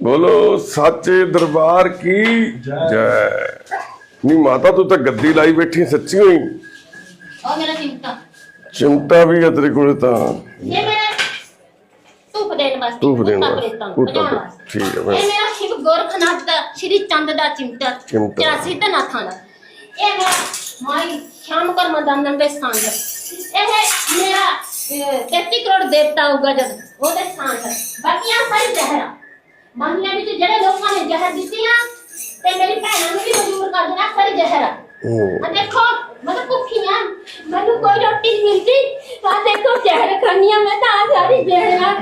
ਬੋਲੋ ਸੱਚੇ ਦਰਬਾਰ ਕੀ? ਜੈ। ਨੀ ਮਾਤਾ ਤੂੰ ਤਾਂ ਗੱਦੀ ਲਾਈ ਬੈਠੀ ਸੱਚੀ ਹੋਈ ਮੇਰਾ ਚਿੰਤਾ ਚਿੰਤਾ ਵੀ ਆ ਤੇਰੇ ਕੋਲ ਤਾਂ। ਇਹ ਮੇਰਾ ਧੂਪ ਦੇਣ ਵਾਸਤੇ ਧੂਪ ਦੇਣ ਵਾਸਤੇ। ਠੀਕ ਹੈ। ਇਹ ਮੇਰਾ ਸ਼ਿਵ ਗੋਰਖਨਾਥ ਦਾ ਸ਼੍ਰੀ ਚੰਦ ਦਾ ਚਿੰਤਾ ਚਿਮਟਾ। 84 ਤੇ ਨਾਥਾਂ ਦਾ। ਇਹ ਮੇਰਾ ਮਾਈ ਸ਼ਾਮ ਕਰ ਮੰਦਨ ਦੇ ਸਥਾਨ ਦਾ ਇਹ ਮੇਰਾ ਅਹ, 33 ਕਰੋੜ ਦੇਵਤਾ ਹੋਗਾ ਜਦ ਉਹਦੇ ਸਥਾਨ ਹੈ। ਬਾਕੀਆਂ ਸਾਰੀ ਜ਼ਹਿਰਾ ਮੰਨਿਆ ਵਿੱਚ ਜਿਹੜੇ ਲੋਕਾਂ ਨੇ ਜ਼ਹਿਰ ਦਿੱਤੀਆਂ ਤੇ ਮੇਰੀ ਭੈਣਾਂ ਨੂੰ ਵੀ ਮਜਬੂਰ ਕਰ ਦੇਣਾ ਸਾਰੀ ਜ਼ਹਿਰਾ ਹੂੰ। ਆ ਦੇਖੋ ਮੈਂ ਤਾਂ ਭੁੱਖੀ ਆ ਮੈਨੂੰ ਕੋਈ ਰੋਟੀ ਨਹੀਂ ਮਿਲਦੀ ਆ ਦੇਖੋ ਜ਼ਹਿਰ ਖਾਣੀ ਆ ਮੈਂ ਤਾਂ ਆ ਸਾਰੀ ਜ਼ਹਿਰਾ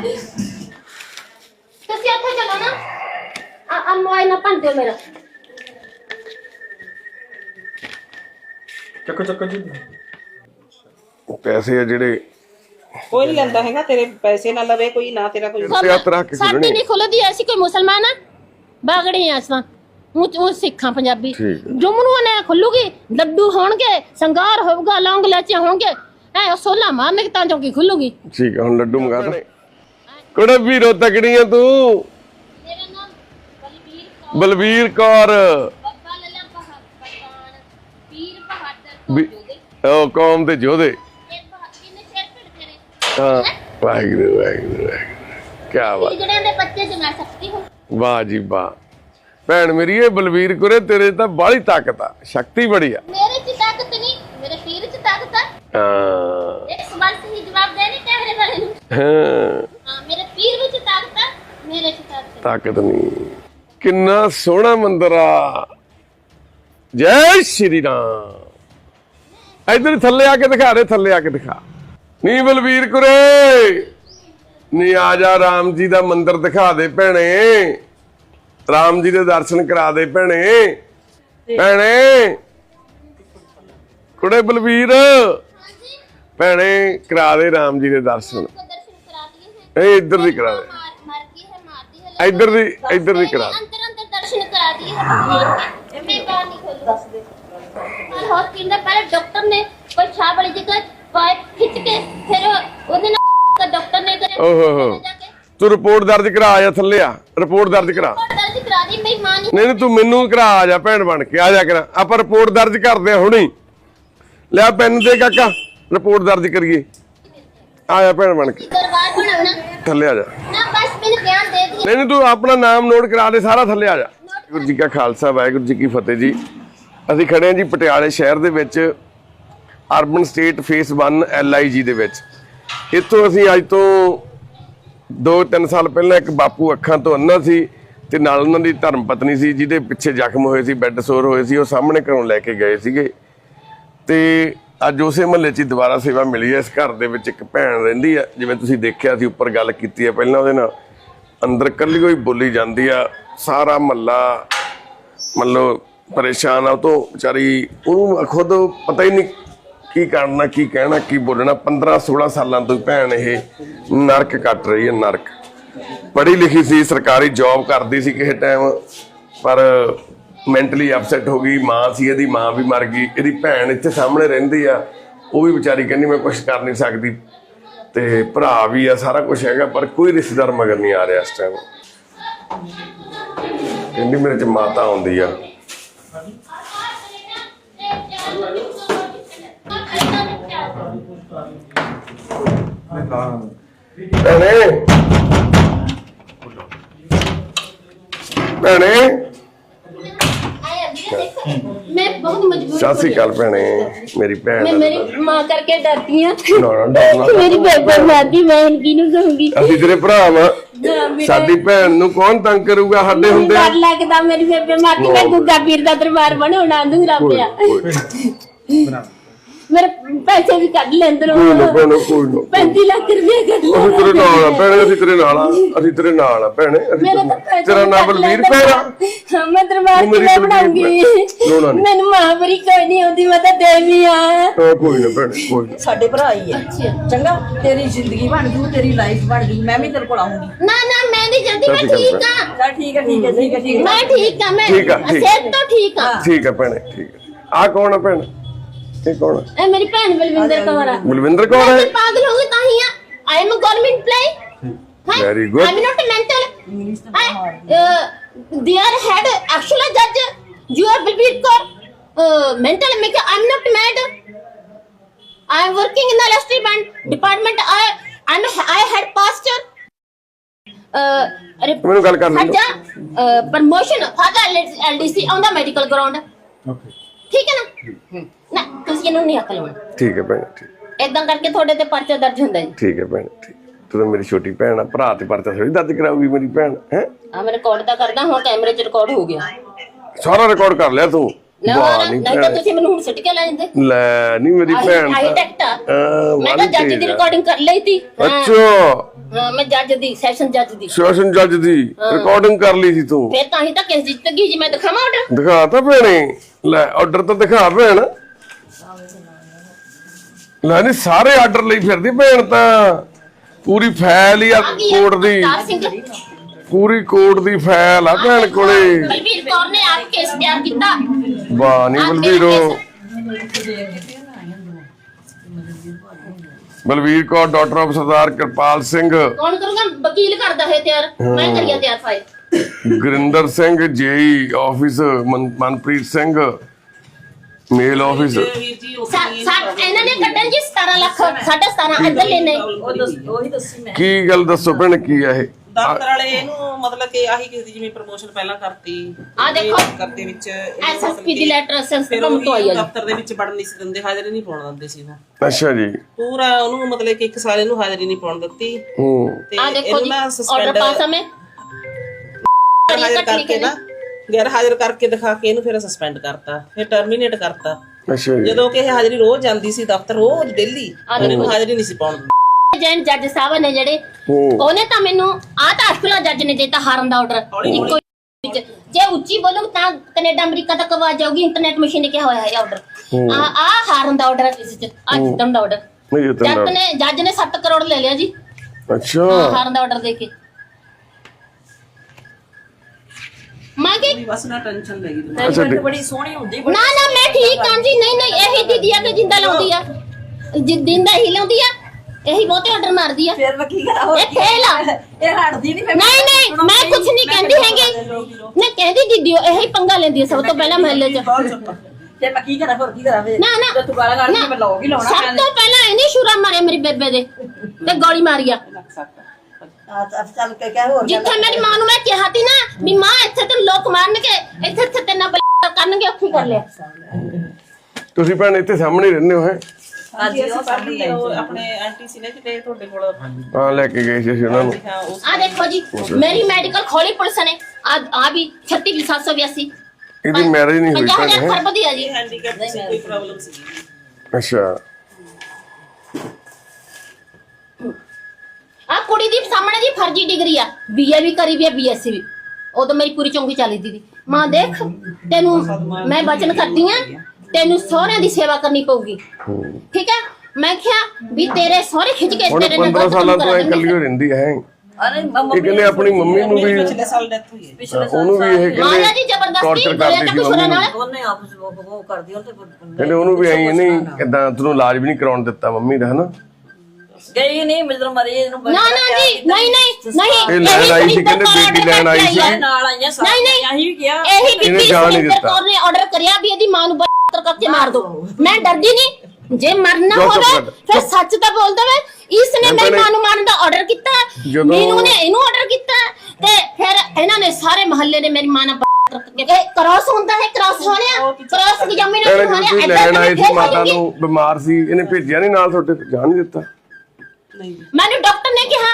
ਤੁਸੀਂ ਉੱਥੇ ਚਲੋ ਨਾ ਆ ਆ ਮੋਬਾਈਲ ਨਾ ਭੰਨ ਦਿਓ ਮੇਰਾ ਚੱਕੋ ਚੱਕੋ ਜੀ ਪੈਸੇ ਆ ਜਿਹੜੇ ਕੋਈ ਨਹੀਂ ਲੈਂਦਾ ਹੈਗਾ ਤੇਰੇ ਪੈਸੇ ਨਾ ਲਵੇ ਕੋਈ ਨਾ ਤੇਰਾ ਕੋਈ। ਤੇ ਹੱਥ ਰੱਖ ਕੇ ਸਾਡੀ। ਨਹੀਂ ਖੁੱਲਦੀ ਐਸੀ ਕੋਈ ਮੁਸਲਮਾਨ ਆ? ਬਾਗੜੇ ਆ ਅਸਾਂ ਉਹ ਉਹ ਸਿੱਖਾਂ ਪੰਜਾਬੀ। ਠੀਕ ਹੈ। ਜੁਮਨੂੰ ਨੇ ਖੁੱਲੂਗੀ ਲੱਡੂ ਹੋਣਗੇ ਸੰਗਾਰ ਹੋਊਗਾ ਲੌਂਗ ਲਾਚੇ ਹੋਣਗੇ। ਐ ਸੋਲਾ ਮਾਮੇ ਤਾਂ ਜੋ ਕੀ ਖੁੱਲੂਗੀ। ਠੀਕ ਆ ਹੁਣ ਲੱਡੂ ਮੰਗਾ ਤਾ ਕੁੜੇ ਵੀਰੋ ਤਕੜੀਆਂ ਤੂੰ? ਮੇਰਾ ਨਾਮ ਬਲਬੀਰ ਬਲਵੀਰ ਕੌਰ। ਬੱਬਾ ਲੱਲਾ ਪਹਾੜ ਪੀਰ ਬਹਾਦਰ ਵੀ- ਉਹ ਕੌਮ ਦੇ ਯੋਧੇ ਇਹ ਬਹਾਦਰ ਨੇ ਸਿਰ ਪਿੜ ਤੇਰੇ ਹਾਂ ਵਾਹਿਗੁਰੂ ਵਾਹਿਗੁਰੂ। ਕੀ ਬਾਤ। ਜਿਹੜੇ ਦੇ ਬੱਚੇ ਚ ਮੈਂ ਸਕਤੀ ਹੂੰ ਵਾਹ ਜੀ ਵਾਹ। ਭੈਣ ਮੇਰੀ ਇਹ ਬਲਵੀਰ ਕੁਰੇ ਤੇਰੇ ਤਾਂ ਬਾਹਲੀ ਤਾਕਤ ਆ। ਸ਼ਕਤੀ ਬੜੀ ਆ। ਮੇਰੇ ਚ ਤਾਕਤ ਨਹੀਂ ਮੇਰੇ ਪੀਰ ਚ ਤਾਕਤ ਆ। ਹਾਂ। ਇੱਕ ਸਵਾਲ ਸਹੀ ਜਵਾਬ ਦੇ ਨਹੀਂ ਕੈਮਰੇ ਵਾਲੇ ਨੂੰ। ਹਾਂ, ਮੇਰੇ ਪੀਰ ਵਿੱਚ ਤਾਕਤ ਆ ਮੇਰੇ ਚ ਤਾਕਤ। ਤਾਕਤ ਨਹੀਂ। ਕਿੰਨਾ ਸੋਹਣਾ ਮੰਦਿਰ ਆ। ਜੈ ਸ਼੍ਰੀ ਰਾਮ। ਇਧਰ ਥੱਲੇ ਆ ਕੇ ਦਿਖਾ ਦੇ ਥੱਲੇ ਆ ਕੇ ਦਿਖਾ। ਨੀ ਬਲਬੀਰ ਕੁਰੇ। ਨੀ ਆ ਜਾ ਰਾਮ ਜੀ ਦਾ ਮੰਦਿਰ ਦਿਖਾ ਦੇ ਭੈਣੇ। ਰਾਮ ਜੀ ਦੇ ਦਰਸ਼ਨ ਕਰਾ ਦੇ ਭੈਣੇ। ਭੈਣੇ। ਕੁੜੇ ਬਲਵੀਰ ਭੈਣੇ ਕਰਾ ਦੇ ਰਾਮ ਜੀ ਦੇ ਦਰਸ਼ਨ। ਇਹ ਇੱਧਰ ਦੀ ਕਰਾ ਦੇ। ਇੱਧਰ ਦੀ ਇੱਧਰ ਦੀ ਕਰਾ ਦੇ। ਦਰਸ਼ਨ ਕਰਾ ਦਈਏ। ਇਹ ਮੈਂ ਬਾਹਰ ਨਹੀਂ ਦੱਸ ਦੇ। ਹੋਰ ਕਿੰਨਾ ਪਹਿਲੇ ਡਾਕਟਰ ਨੇ ਕੋਈ ਛਾਂ ਵਾਲੀ ਪਾਇਪ ਖਿੱਚ ਕੇ ਫਿਰ ਉਹਨੇ ਨਾਲ ਡਾਕਟਰ ਨੇ ਕਰਿਆ। ਓਹ ਹੋ। ਹੋ। ਤੂੰ ਰਿਪੋਰਟ ਦਰਜ ਕਰਾ ਆ ਥੱਲੇ ਆ। ਰਿਪੋਰਟ ਦਰਜ ਕਰਾ। ਨਹੀਂ ਨਹੀਂ ਤੂੰ ਮੈਨੂੰ ਕਰਾ ਆ ਜਾ ਭੈਣ ਬਣ ਕੇ। ਆ ਜਾ ਕਰਾ। ਆਪਾਂ ਰਿਪੋਰਟ ਦਰਜ ਕਰਦੇ ਆ ਹੁਣੀ। ਲੈ ਆ ਪੈਨ ਦੇ ਕਾਕਾ। ਰਿਪੋਰਟ ਦਰਜ ਕਰੀਏ। ਆ ਜਾ ਭੈਣ ਬਣ ਕੇ। ਥੱਲੇ ਆ ਜਾ। ਨਹੀਂ ਨਹੀਂ ਤੂੰ ਆਪਣਾ ਨਾਮ ਨੋਟ ਕਰਾ ਦੇ ਸਾਰਾ ਥੱਲੇ ਆ ਜਾ। ਵਾਹਿਗੁਰੂ ਜੀ ਕਾ ਖਾਲਸਾ ਵਾਹਿਗੁਰੂ ਜੀ ਕੀ ਫਤਿਹ ਜੀ। ਅਸੀਂ ਖੜੇ ਹਾਂ ਜੀ ਪਟਿਆਲੇ ਸ਼ਹਿਰ ਦੇ ਵਿੱਚ। ਅਰਬਨ ਸਟੇਟ ਫੇਸ 1 ਐਲਆਈਜੀ ਦੇ ਵਿੱਚ। ਇੱਥੋਂ ਅਸੀਂ ਅੱਜ ਤੋਂ 2-3 ਸਾਲ ਪਹਿਲਾਂ ਇੱਕ ਬਾਪੂ ਅੱਖਾਂ ਤੋਂ ਅੰਨਾ ਸੀ ਤੇ ਨਾਲ ਉਹਨਾਂ ਦੀ ਧਰਮ ਪਤਨੀ ਸੀ, ਜਿਹਦੇ ਪਿੱਛੇ ਜ਼ਖਮ ਹੋਏ ਸੀ, ਬੈੱਡ ਸੋਰ ਹੋਏ ਸੀ, ਉਹ ਸਾਹਮਣੇ ਘਰੋਂ ਲੈ ਕੇ ਗਏ ਸੀਗੇ। ਤੇ ਅੱਜ ਉਸੇ ਮਹੱਲੇ 'ਚ ਹੀ ਦੁਬਾਰਾ ਸੇਵਾ ਮਿਲੀ ਹੈ। ਇਸ ਘਰ ਦੇ ਵਿੱਚ ਇੱਕ ਭੈਣ ਰਹਿੰਦੀ ਆ, ਜਿਵੇਂ ਤੁਸੀਂ ਦੇਖਿਆ ਸੀ, ਉੱਪਰ ਗੱਲ ਕੀਤੀ ਹੈ ਪਹਿਲਾਂ ਉਹਦੇ ਨਾਲ। ਅੰਦਰ ਕੱਲੀ ਹੋਈ ਬੋਲੀ ਜਾਂਦੀ ਆ, ਸਾਰਾ ਮਹੱਲਾ ਮਤਲਬ ਪਰੇਸ਼ਾਨ ਆ। ਉਹ ਤੋਂ ਵਿਚਾਰੀ, ਉਹਨੂੰ ਖੁਦ ਪਤਾ ਹੀ ਨਹੀਂ ਕੀ ਕਰਨਾ, ਕੀ ਕਹਿਣਾ, ਕੀ ਬੋਲਣਾ? 15 16 ਸਾਲਾਂ ਤੋਂ ਭੈਣ ਇਹ ਨਰਕ ਕੱਟ ਰਹੀ ਹੈ, ਨਰਕ। ਪੜ੍ਹੀ ਲਿਖੀ ਸੀ, ਸਰਕਾਰੀ ਜੌਬ ਕਰਦੀ ਸੀ ਕਿਸੇ ਟਾਈਮ ਪਰ ਮੈਂਟਲੀ ਅਪਸੈਟ ਹੋ ਗਈ, ਮਾਂ ਸੀ, ਇਹਦੀ ਮਾਂ ਵੀ ਮਰ ਗਈ, ਇਹਦੀ ਭੈਣ ਇੱਥੇ ਸਾਹਮਣੇ ਰਹਿੰਦੀ ਆ, ਉਹ ਵੀ ਵਿਚਾਰੀ ਕਹਿੰਦੀ, ਮੈਂ ਕੁਝ ਕਰ ਨਹੀਂ ਸਕਦੀ। ਤੇ ਭਰਾ ਵੀ ਆ, ਸਾਰਾ ਕੁਝ ਹੈਗਾ, ਪਰ ਕੋਈ ਰਿਸ਼ਤੇਦਾਰ ਮਗਰ ਨਹੀਂ ਆ ਰਿਹਾ ਇਸ ਟਾਈਮ ਕਹਿੰਦੀ, ਮੇਰੇ ਚ ਮਾਤਾ ਆਉਂਦੀ ਆ। ਭੈਣੇ ਭੈਣੇ मैं बहुत मजबूर ਸਤਿ ਸ਼੍ਰੀ ਅਕਾਲ ਭੈਣੇ ਮੇਰੀ ਭੈਣ मैं ਦਾ मेरी माँ करके डरती हूँ ਨਾ ਨਾ ਡਰਨਾ मेरी बेबे मारती मैं इनकी नहीं कहूंगी ਅਸੀਂ ਤੇਰੇ ਭਰਾ ਵਾਂ ਸਾਡੀ ਭੈਣ ਨੂੰ ਕੌਣ ਤੰਗ ਕਰੂਗਾ ਸਾਡੇ ਹੁੰਦੇ ਡਰ ਲੱਗਦਾ ਮੇਰੀ ਬੇਬੇ ਮਾਰਦੀ ਮੈਂ ਗੁੱਗਾ ਪੀਰ ਦਾ ਦਰਬਾਰ ਬਣਾਉਣਾ ਅੰਦੂਰਾ ਪਿਆ ਮੇਰੇ ਪੈਸੇ ਵੀ ਕੱਢ ਲੈ ਅੰਦਰੋਂ। ਕੋਈ ਨਾ ਭੈਣੇ ਕੋਈ ਨਾ 35 ਲੱਖ ਰੁਪਏ ਕੱਢ ਲੈ ਅਸੀਂ ਤੇਰੇ ਨਾਲ ਆ ਭੈਣੇ ਅਸੀਂ ਤੇਰੇ ਨਾਲ ਆ ਅਸੀਂ ਤੇਰੇ ਨਾਲ ਆ ਭੈਣੇ ਅਸੀਂ ਮੇਰੇ ਤਾਂ ਤੇਰੇ- ਪੈਸੇ ਤੇਰਾ ਵੀ ਨਾਮ ਕੱਢ ਲੈ ਬਲਵੀਰ ਭੈਣ ਆ। ਹਾਂ, ਮੈਂ ਦਰਬਾਰ ਤੂੰ ਮੇਰੀ ਕਿਵੇਂ ਤਲਵੀਰ ਬਣਾਉਂਗੀ। ਰੋਣਾ ਨਹੀਂ। ਮੈਨੂੰ ਮਹਾਂਵਰੀ ਕੋਈ ਨਹੀਂ ਆਉਂਦੀ ਮੈਂ ਤਾਂ ਦੇਵੀ ਆ। ਹਾਂ, ਕੋਈ ਨਾ ਭੈਣੇ ਕੋਈ ਨਾ। ਸਾਡੇ ਭਰਾ ਹੀ ਹੈ ਚੰਗਾ ਤੇਰੀ ਜ਼ਿੰਦਗੀ ਬਣ ਜੂ ਤੇਰੀ ਲਾਈਫ ਬਣ ਮੈਂ ਵੀ ਤੇਰੇ ਕੋਲ ਆਉਂਗੀ ਨਾ ਨਾ ਮੈਂ ਨਹੀਂ ਜਲਦੀ ਮੈਂ ਸਤਿ ਸ਼੍ਰੀ ਠੀਕ ਆ। ਚੱਲ ਠੀਕ ਹੈ ਠੀਕ ਹੈ ਠੀਕ ਹੈ ਠੀਕ ਹੈ ਮੈਂ ਠੀਕ ਆ ਮੈਂ ਠੀਕ ਆ, ਠੀਕ। ਸਿਹਤ ਤੋਂ ਠੀਕ ਆ। ਠੀਕ ਹੈ ਭੈਣੇ ਠੀਕ ਹੈ ਆ ਕੌਣ ਆ ਭੈਣ? ਇਹ ਕੌਣ ਆ ਇਹ ਮੇਰੀ ਭੈਣ ਬਲਵਿੰਦਰ ਕੌਰ ਆ ਬਲਵਿੰਦਰ ਮੈਂ ਹੈ ਪਾਗਲ ਹੋ ਗਈ ਤਾਂ ਹੀ ਆ I am government play Very good. I am not mental uh, head actual judge you are Bilbir Kaur uh, mental me I'm not mad I am working in the restaurant department I I'm, I had passed uh, rep- ਮੈਨੂੰ ਗੱਲ ਕਰ। ਸਾਡਾ promotion father LDC on ਦਾ medical ground ਠੀਕ ਹੈ ਨਾ ਨਾ ਤੁਸੀਂ ਇਹਨੂੰ ਨਹੀਂ ਅਕਲ ਹੋਣਾ ਠੀਕ ਹੈ ਭੈਣ ਠੀਕ। ਇਦਾਂ ਕਰਕੇ ਤੁਹਾਡੇ ਤੇ ਪਰਚਾ ਦਰਜ ਹੁੰਦਾ ਜੀ। ਠੀਕ ਹੈ ਭੈਣ ਠੀਕ। ਤੂੰ ਤਾਂ ਮੇਰੀ ਛੋਟੀ ਭੈਣ ਆ ਭਰਾ ਤੇ ਪਰਚਾ ਥੋੜੀ ਦਰਜ ਕਰਾਉਗੀ ਮੇਰੀ ਭੈਣ ਹੈ? ਆ ਮੈਂ ਰਿਕਾਰਡ ਤਾਂ ਕਰਦਾ ਹੁਣ ਕੈਮਰੇ 'ਚ ਰਿਕਾਰਡ ਹੋ ਗਿਆ। ਸਾਰਾ ਰਿਕਾਰਡ ਕਰ ਲਿਆ ਤੂੰ? ਨਾ ਵਾਹ ਨਹੀਂ ਨਹੀਂ ਤਾਂ ਭੈਣ। ਤੁਸੀਂ ਮੈਨੂੰ ਹੁਣ ਸਿੱਟ ਕੇ ਲੈ ਜਾਂਦੇ। ਲੈ ਨਹੀਂ ਮੇਰੀ ਭੈਣ ਆਹੀ ਤਾਂ ਟੈਕਟ ਆ। ਹਾਂ, ਮੈਂ ਤਾਂ ਵਾਲੀ ਜੱਜ ਦੀ। ਰਿਕਾਰਡਿੰਗ ਕਰ ਲਈ ਸੀ ਹਾਂ, ਅੱਛਾ। ਹਾਂ ਮੈਂ ਜੱਜ ਦੀ ਸੈਸ਼ਨ ਜੱਜ ਦੀ। ਸੈਸ਼ਨ ਜੱਜ ਦੀ ਰਿਕਾਰਡਿੰਗ ਕਰ ਲਈ ਸੀ ਤੂੰ। ਫਿਰ ਤਾਂ ਹੀ ਤਾਂ ਕੇਸ ਜਿੱਤ ਗਈ ਜੀ ਮੈਂ ਦਿਖਾਵਾਂ ਆਰਡਰ ਦਿਖਾ ਤਾਂ ਭੈਣੇ। ਲੈ ਆਰਡਰ ਤਾਂ ਦਿਖਾ ਭੈਣ। ਲੈ ਨਹੀਂ ਸਾਰੇ ਆਰਡਰ ਲਈ ਫਿਰਦੀ ਭੈਣ ਤਾਂ। ਪੂਰੀ ਫਾਈਲ ਹੀ ਆ ਕੋਰਟ ਦੀ। ਅਵਤਾਰ ਸਿੰਘ। ਪੂਰੀ ਕੋਰਟ ਦੀ ਫਾਈਲ ਆ ਭੈਣ ਕੋਲੇ। ਬਲਬੀਰ ਕੌਰ ਨੇ ਆਪ ਕੇਸ ਤਿਆਰ ਕੀਤਾ। ਵਾਹ ਨਹੀਂ ਆਹ ਬਲਬੀਰੋ। ਮੇਰਾ ਬਲਵੀਰ ਕੌਰ ਡਾਕਟਰ ਆਫ ਸਰਦਾਰ ਕਿਰਪਾਲ ਸਿੰਘ। ਕੌਣ ਕਰੂਗਾ? ਵਕੀਲ ਕਰਦਾ ਹੈ ਤਿਆਰ। ਮੈਂ ਕਰੀਆ ਤਿਆਰ file Gurinder Singh JE office ਮਨ- ਮਨਪ੍ਰੀਤ ਸਿੰਘ। ਮੇਲ ਆਫਿਸ। ਸਾ- ਸਾ- ਇਹਨਾਂ ਨੇ ਕੱਢਣ ਜੀ 17 ਲੱਖ ਸਾਢੇ 17 ਇੱਧਰ ਲੈਣੇ ਉਹ ਦੱਸ ਉਹੀ ਦੱਸੀ ਮੈਂ। ਕੀ ਗੱਲ ਦੱਸੋ ਭੈਣ ਕੀ ਆ ਇਹ? ਦਫ਼ਤਰ ਵਾਲੇ ਇਹਨੂੰ ਮਤਲਬ ਕਿ ਆਹੀ ਕਿਸੇ ਦੀ ਜਿਵੇਂ ਪ੍ਰਮੋਸ਼ਨ ਪਹਿਲਾਂ ਕਰਤੀ ਆਹ ਦੇਖੋ। ਕਰਦੇ ਵਿੱਚ ਐਸਐਸਪੀ ਦੀ ਲੈਟਰ ਅਸੈਂਸ ਫਿਰ ਕੰਮ ਤੋਂ ਆਈ ਆ ਦਫ਼ਤਰ ਦੇ ਵਿੱਚ ਵੜਨ ਨਹੀਂ ਸੀ ਦਿੰਦੇ ਹਾਜ਼ਰੀ ਨਹੀਂ ਪਾਉਣ ਦਿੰਦੇ ਸੀ ਉਹ। ਅੱਛਾ ਜੀ। ਪੂਰਾ ਉਹਨੂੰ ਮਤਲਬ ਕਿ ਇੱਕ ਸਾਲ ਇਹਨੂੰ ਹਾਜ਼ਰੀ ਨਹੀਂ ਪਾਉਣ ਦਿੱਤੀ। ਹੂੰ। ਤੇ ਆ ਦੇਖੋ ਇਹਨੂੰ ਜੀ ਨਾ ਆਰਡਰ ਸਸਪੈਂਡ ਪਾਸ ਆ ਮੈਂ। ਹਾਜ਼ਰ ਕਰਕੇ ਨਾ ਗੈਰ ਹਾਜ਼ਰ ਕਰਕੇ ਦਿਖਾ ਕੇ ਇਹਨੂੰ ਫਿਰ ਸਸਪੈਂਡ ਕਰਤਾ ਫਿਰ ਟਰਮੀਨੇਟ ਕਰਤਾ। ਅੱਛਾ ਜੀ। ਜਦੋਂ ਕਿ ਇਹ ਹਾਜ਼ਰੀ ਰੋਜ਼ ਜਾਂਦੀ ਸੀ ਦਫ਼ਤਰ ਰੋਜ਼ ਡੇਲੀ ਇਹਨੂੰ ਹਾਜ਼ਰੀ ਨਹੀਂ ਸੀ ਪਾਉਣ ਦਿੰਦੇ। ਜੈਨ ਜੱਜ ਸਾਹਿਬ ਨੇ ਜਿਹੜੇ ਹੂੰ। ਉਹਨੇ ਤਾਂ ਮੈਨੂੰ ਆ ਤਾਂ ਅਸ਼ਕਲਾ ਜੱਜ ਨੇ ਦਿੱਤਾ ਹਾਰਨ ਦਾ ਆਰਡਰ ਇੱਕੋ ਹੀ ਵਿੱਚ। ਜੇ ਉੱਚੀ ਬੋਲੂੰ ਤਾਂ ਕੈਨੇਡਾ ਅਮਰੀਕਾ ਤੱਕ ਆਵਾਜ਼ ਜਾਊਗੀ ਇੰਟਰਨੈਟ ਮਸ਼ੀਨ ਨੇ ਕਿਹਾ ਹੋਇਆ ਹੈ। ਆਰਡਰ ਆ ਆ ਹਾਰਨ ਦਾ ਆਰਡਰ ਹੈ ਇਸ ਚ ਆ ਜਿੱਤਣ ਦਾ ਆਰਡਰ ਨਹੀਂ ਜੱਜ ਨੇ ਜੱਜ ਨੇ 7 ਕਰੋੜ ਲੈ ਲਿਆ ਜੀ। ਅੱਛਾ। ਹਾਰਨ ਦਾ ਆਰਡਰ ਦੇ ਕੇ। ਮੈਂ ਕਿ ਵੀ ਬਸ ਨਾ ਟੈਨਸ਼ਨ ਲੈ ਗਈ ਤੂੰ। ਅੱਛਾ ਤੇਰੀ ਠੀਕ। ਬੜੀ ਸੋਹਣੀ ਹੁੰਦੀ ਨਾ ਨਾ ਮੈਂ ਠੀਕ ਹਾਂ ਜੀ। ਨਹੀਂ ਨਹੀਂ ਇਹੀ ਦੀਦੀ ਆ ਕਿ ਜਿੰਦਾ ਲਾਉਂਦੀ ਆ। ਜਿ- ਜਿੰਦਾ ਹੀ ਲਾਉਂਦੀ ਆ। ਇਹੀ ਬਹੁਤੇ ਆਰਡਰ ਮਾਰਦੀ ਆ। ਫਿਰ ਮੈਂ ਕੀ ਕਰਾਂ ਹੋਰ ਇਹ ਕੀ ਫੇਲ ਆ। ਇਹ ਹਟਦੀ ਨਹੀਂ ਫਿਰ ਨਹੀਂ ਨਹੀਂ ਮੈਂ ਕੁਝ ਨਹੀਂ ਕਹਿੰਦੀ ਹੈਗੀ। ਮੈਂ ਕਹਿੰਦੀ ਦੀਦੀ ਉਹ ਇਹੀ ਪੰਗਾ ਲੈਂਦੀ ਆ ਸਭ ਤੋਂ ਪਹਿਲਾਂ ਮਹੱਲੇ 'ਚ। ਤੇ ਮੈਂ ਕੀ ਕਰਾਂ ਹੋਰ ਕੀ ਕਰਾਂ? ਫਿਰ ਨਾ ਨਾ। ਜੇ ਤੂੰ ਗਾਲਾਂ ਕੱਢਦੀ ਮੈਂ ਲੋਗ ਹੀ ਲਾਉਣਾ ਸਭ ਤੋਂ ਪਹਿਲਾਂ ਇਹਨੇ ਸ਼ੂਰਾ ਮਾਰਿਆ ਮੇਰੀ ਬੇਬੇ ਦੇ। ਤੇ ਗੋਲੀ ਮਾਰੀ ਆ। ਚੱਲ ਕੇ ਕਹਿ ਹੋਰ ਜਿੱਥੇ ਮੇਰੀ ਮਾਂ ਨੂੰ ਮੈਂ ਕਿਹਾ ਤੀ ਨਾ ਵੀ ਮਾਂ ਇੱਥੇ ਤੇ ਲੋਕ ਮਾਰਨਗੇ ਇੱਥੇ ਇੱਥੇ ਤੇ ਨਾ ਬਲ ਕਰਨਗੇ ਉੱਥੇ ਕਰ ਲਿਆ। ਤੁਸੀਂ ਭੈਣ ਇੱਥੇ ਸਾਹਮਣੇ ਹੀ ਰਹਿੰਦੇ ਹੋ ਹੈ? ਅੱਜ ਅਸੀਂ ਪੜ੍ਹੀ ਉਹ ਆਪਣੇ ਆਂਟੀ ਸੀ ਨਾ ਜਿਹੜੇ ਤੁਹਾਡੇ ਕੋਲ। ਹਾਂ ਲੈ ਕੇ ਗਏ ਸੀ ਅਸੀਂ ਉਹਨਾਂ ਨੂੰ। ਹਾਂ ਉਸ ਆ ਦੇਖੋ ਜੀ ਮੇਰੀ ਮੈਡੀਕਲ ਖੋਲੀ ਪੁਲਿਸ ਨੇ। ਆ ਆ ਵੀ 36782 ਇਹਦੀ ਮੈਰਿਜ ਨਹੀਂ ਹੋਈ 50000 ਭੈਣ ਹੈ? ਖਰਬ ਦੀ ਆ ਜੀ। ਹੈਂਡੀਕੈਪ ਸੀ ਕੋਈ ਪ੍ਰੋਬਲਮ ਸੀ ਅੱਛਾ ਆ ਕੁੜੀ ਦੀ ਸਾਹਮਣੇ ਦੀ ਫਰਜ਼ੀ ਡਿਗਰੀ ਆ ਬੀਏ ਵੀ ਕਰੀ ਵੀ ਆ ਬੀਐਸਸੀ ਵੀ। ਉਦੋਂ ਮੇਰੀ ਪੂਰੀ ਚੌਂਕੀ ਚੱਲੀ ਦੀ ਮਾਂ ਦੇਖ ਤੈਨੂੰ ਮੈਂ ਬਚਨ ਕਰਦੀ ਆ ਤੈਨੂੰ ਸਹੁਰਿਆਂ ਦੀ ਸੇਵਾ ਕਰਨੀ ਪਊਗੀ। ਠੀਕ ਹੈ? ਮੈਂ ਕਿਹਾ ਵੀ ਤੇਰੇ ਸਹੁਰੇ ਖਿੱਚ ਕੇ ਹੁਣ ਤੇਰੇ ਨਾਲ 15 ਗਲਤ ਸਾਲਾਂ ਤੋਂ ਇਹ ਹੋ ਰਹਿੰਦੀ ਹੈ ਅਰੇ ਇਹ ਕਹਿੰਦੇ ਆਪਣੀ ਮੰਮੀ ਨੂੰ ਵੀ ਪਿਛਲੇ ਸਾਲ ਡੈਥ ਹੋਈ ਹੈ। ਪਿਛਲੇ ਉਹਨੂੰ ਵੀ ਇਹ ਮਾਇਆ ਕਹਿੰਦੇ ਜੀ ਜ਼ਬਰਦਸਤੀ ਟੌਰਚਰ ਕਰਦੀ ਸੀ ਮੰਮੀ ਨਾਲ। ਦੋਨੇ ਆਪਸ ਵਿੱਚ ਉਹ ਕਰਦੀ ਉਹ ਤੇ ਕਹਿੰਦੇ ਉਹਨੂੰ ਵੀ ਐਂ ਨਹੀਂ ਇਦਾਂ ਤੈਨੂੰ ਇਲਾਜ ਵੀ ਨਹੀਂ ਕਰਾਉਣ ਦਿੱਤਾ ਮੰਮੀ ਦਾ ਹਨਾ? ਗਈ ਨਹੀਂ ਮਿਲਦਰ ਮਰੀ ਇਹਨੂੰ ਨਾ ਨਾ ਜੀ ਨਹੀਂ ਨਹੀਂ ਨਹੀਂ ਇਹ ਲੈਣ ਇਹੀ ਆਈ ਸੀ, ਸੁਰਿੰਦਰ ਕਹਿੰਦੇ ਕੌਰ ਬੇਟੀ ਲੈਣ ਆਈ ਸੀ। ਆਈ ਆ। ਨਾਲ ਆਈਆਂ ਸਾਰੀਆਂ ਨਹੀਂ ਨਹੀਂ ਆਹੀ ਵੀ ਕਿਹਾ ਇਹੀ ਇਹਨੇ ਬੀਬੀ ਜਾਣ ਨਹੀਂ ਸੁਰਿੰਦਰ ਦਿੱਤਾ। ਕੌਰ ਨੇ ਆਰਡਰ ਕਰਿਆ ਵੀ ਇਹਦੀ ਮਾਂ ਨੂੰ ਬਤਰ ਕਰਕੇ ਮਾਰ ਦੋ ਮੈਂ ਡਰਦੀ ਨਹੀਂ ਜੇ ਮਰਨਾ ਜੋ ਚੁੱਪ ਹੋਵੇ ਕਰ। ਫਿਰ ਸੱਚ ਤਾਂ ਬੋਲ ਦਵੇ ਇਸ ਨੇ ਮੈਂ ਮੇਰੀ ਭੈਣੇ- ਮਾਂ ਨੂੰ ਮਾਰਨ ਦਾ ਆਰਡਰ ਕੀਤਾ ਜਦੋਂ- ਮੀਨੂ ਨੇ ਇਹਨੂੰ ਆਰਡਰ ਕੀਤਾ ਤੇ ਫਿਰ ਇਹਨਾਂ ਨੇ ਸਾਰੇ ਮਹੱਲੇ ਨੇ ਮੇਰੀ ਮਾਂ ਨਾਲ ਬਤਰ ਕਰਕੇ ਇਹ ਕ੍ਰਾਸ ਹੁੰਦਾ ਹੈ ਕ੍ਰਾਸ ਹੋਣਿਆ ਕ੍ਰਾਸ ਦੀ ਜਮੀਨ ਹੋਣਿਆ ਤੁਸੀਂ ਏਦਾਂ ਲੈਣ ਆਏ ਕਿਵੇਂ ਸੀ ਮਾਤਾ ਹੋਣਗੇ? ਨੂੰ ਬਿਮਾਰ ਸੀ ਇਹਨੇ ਭੇਜਿਆ ਨਹੀਂ ਨਾਲ ਤੁਹਾਡੇ ਜਾਣ ਨਹੀਂ ਦਿੱਤਾ ਮੈਨੂੰ ਡਾਕਟਰ ਨੇ ਕਿਹਾ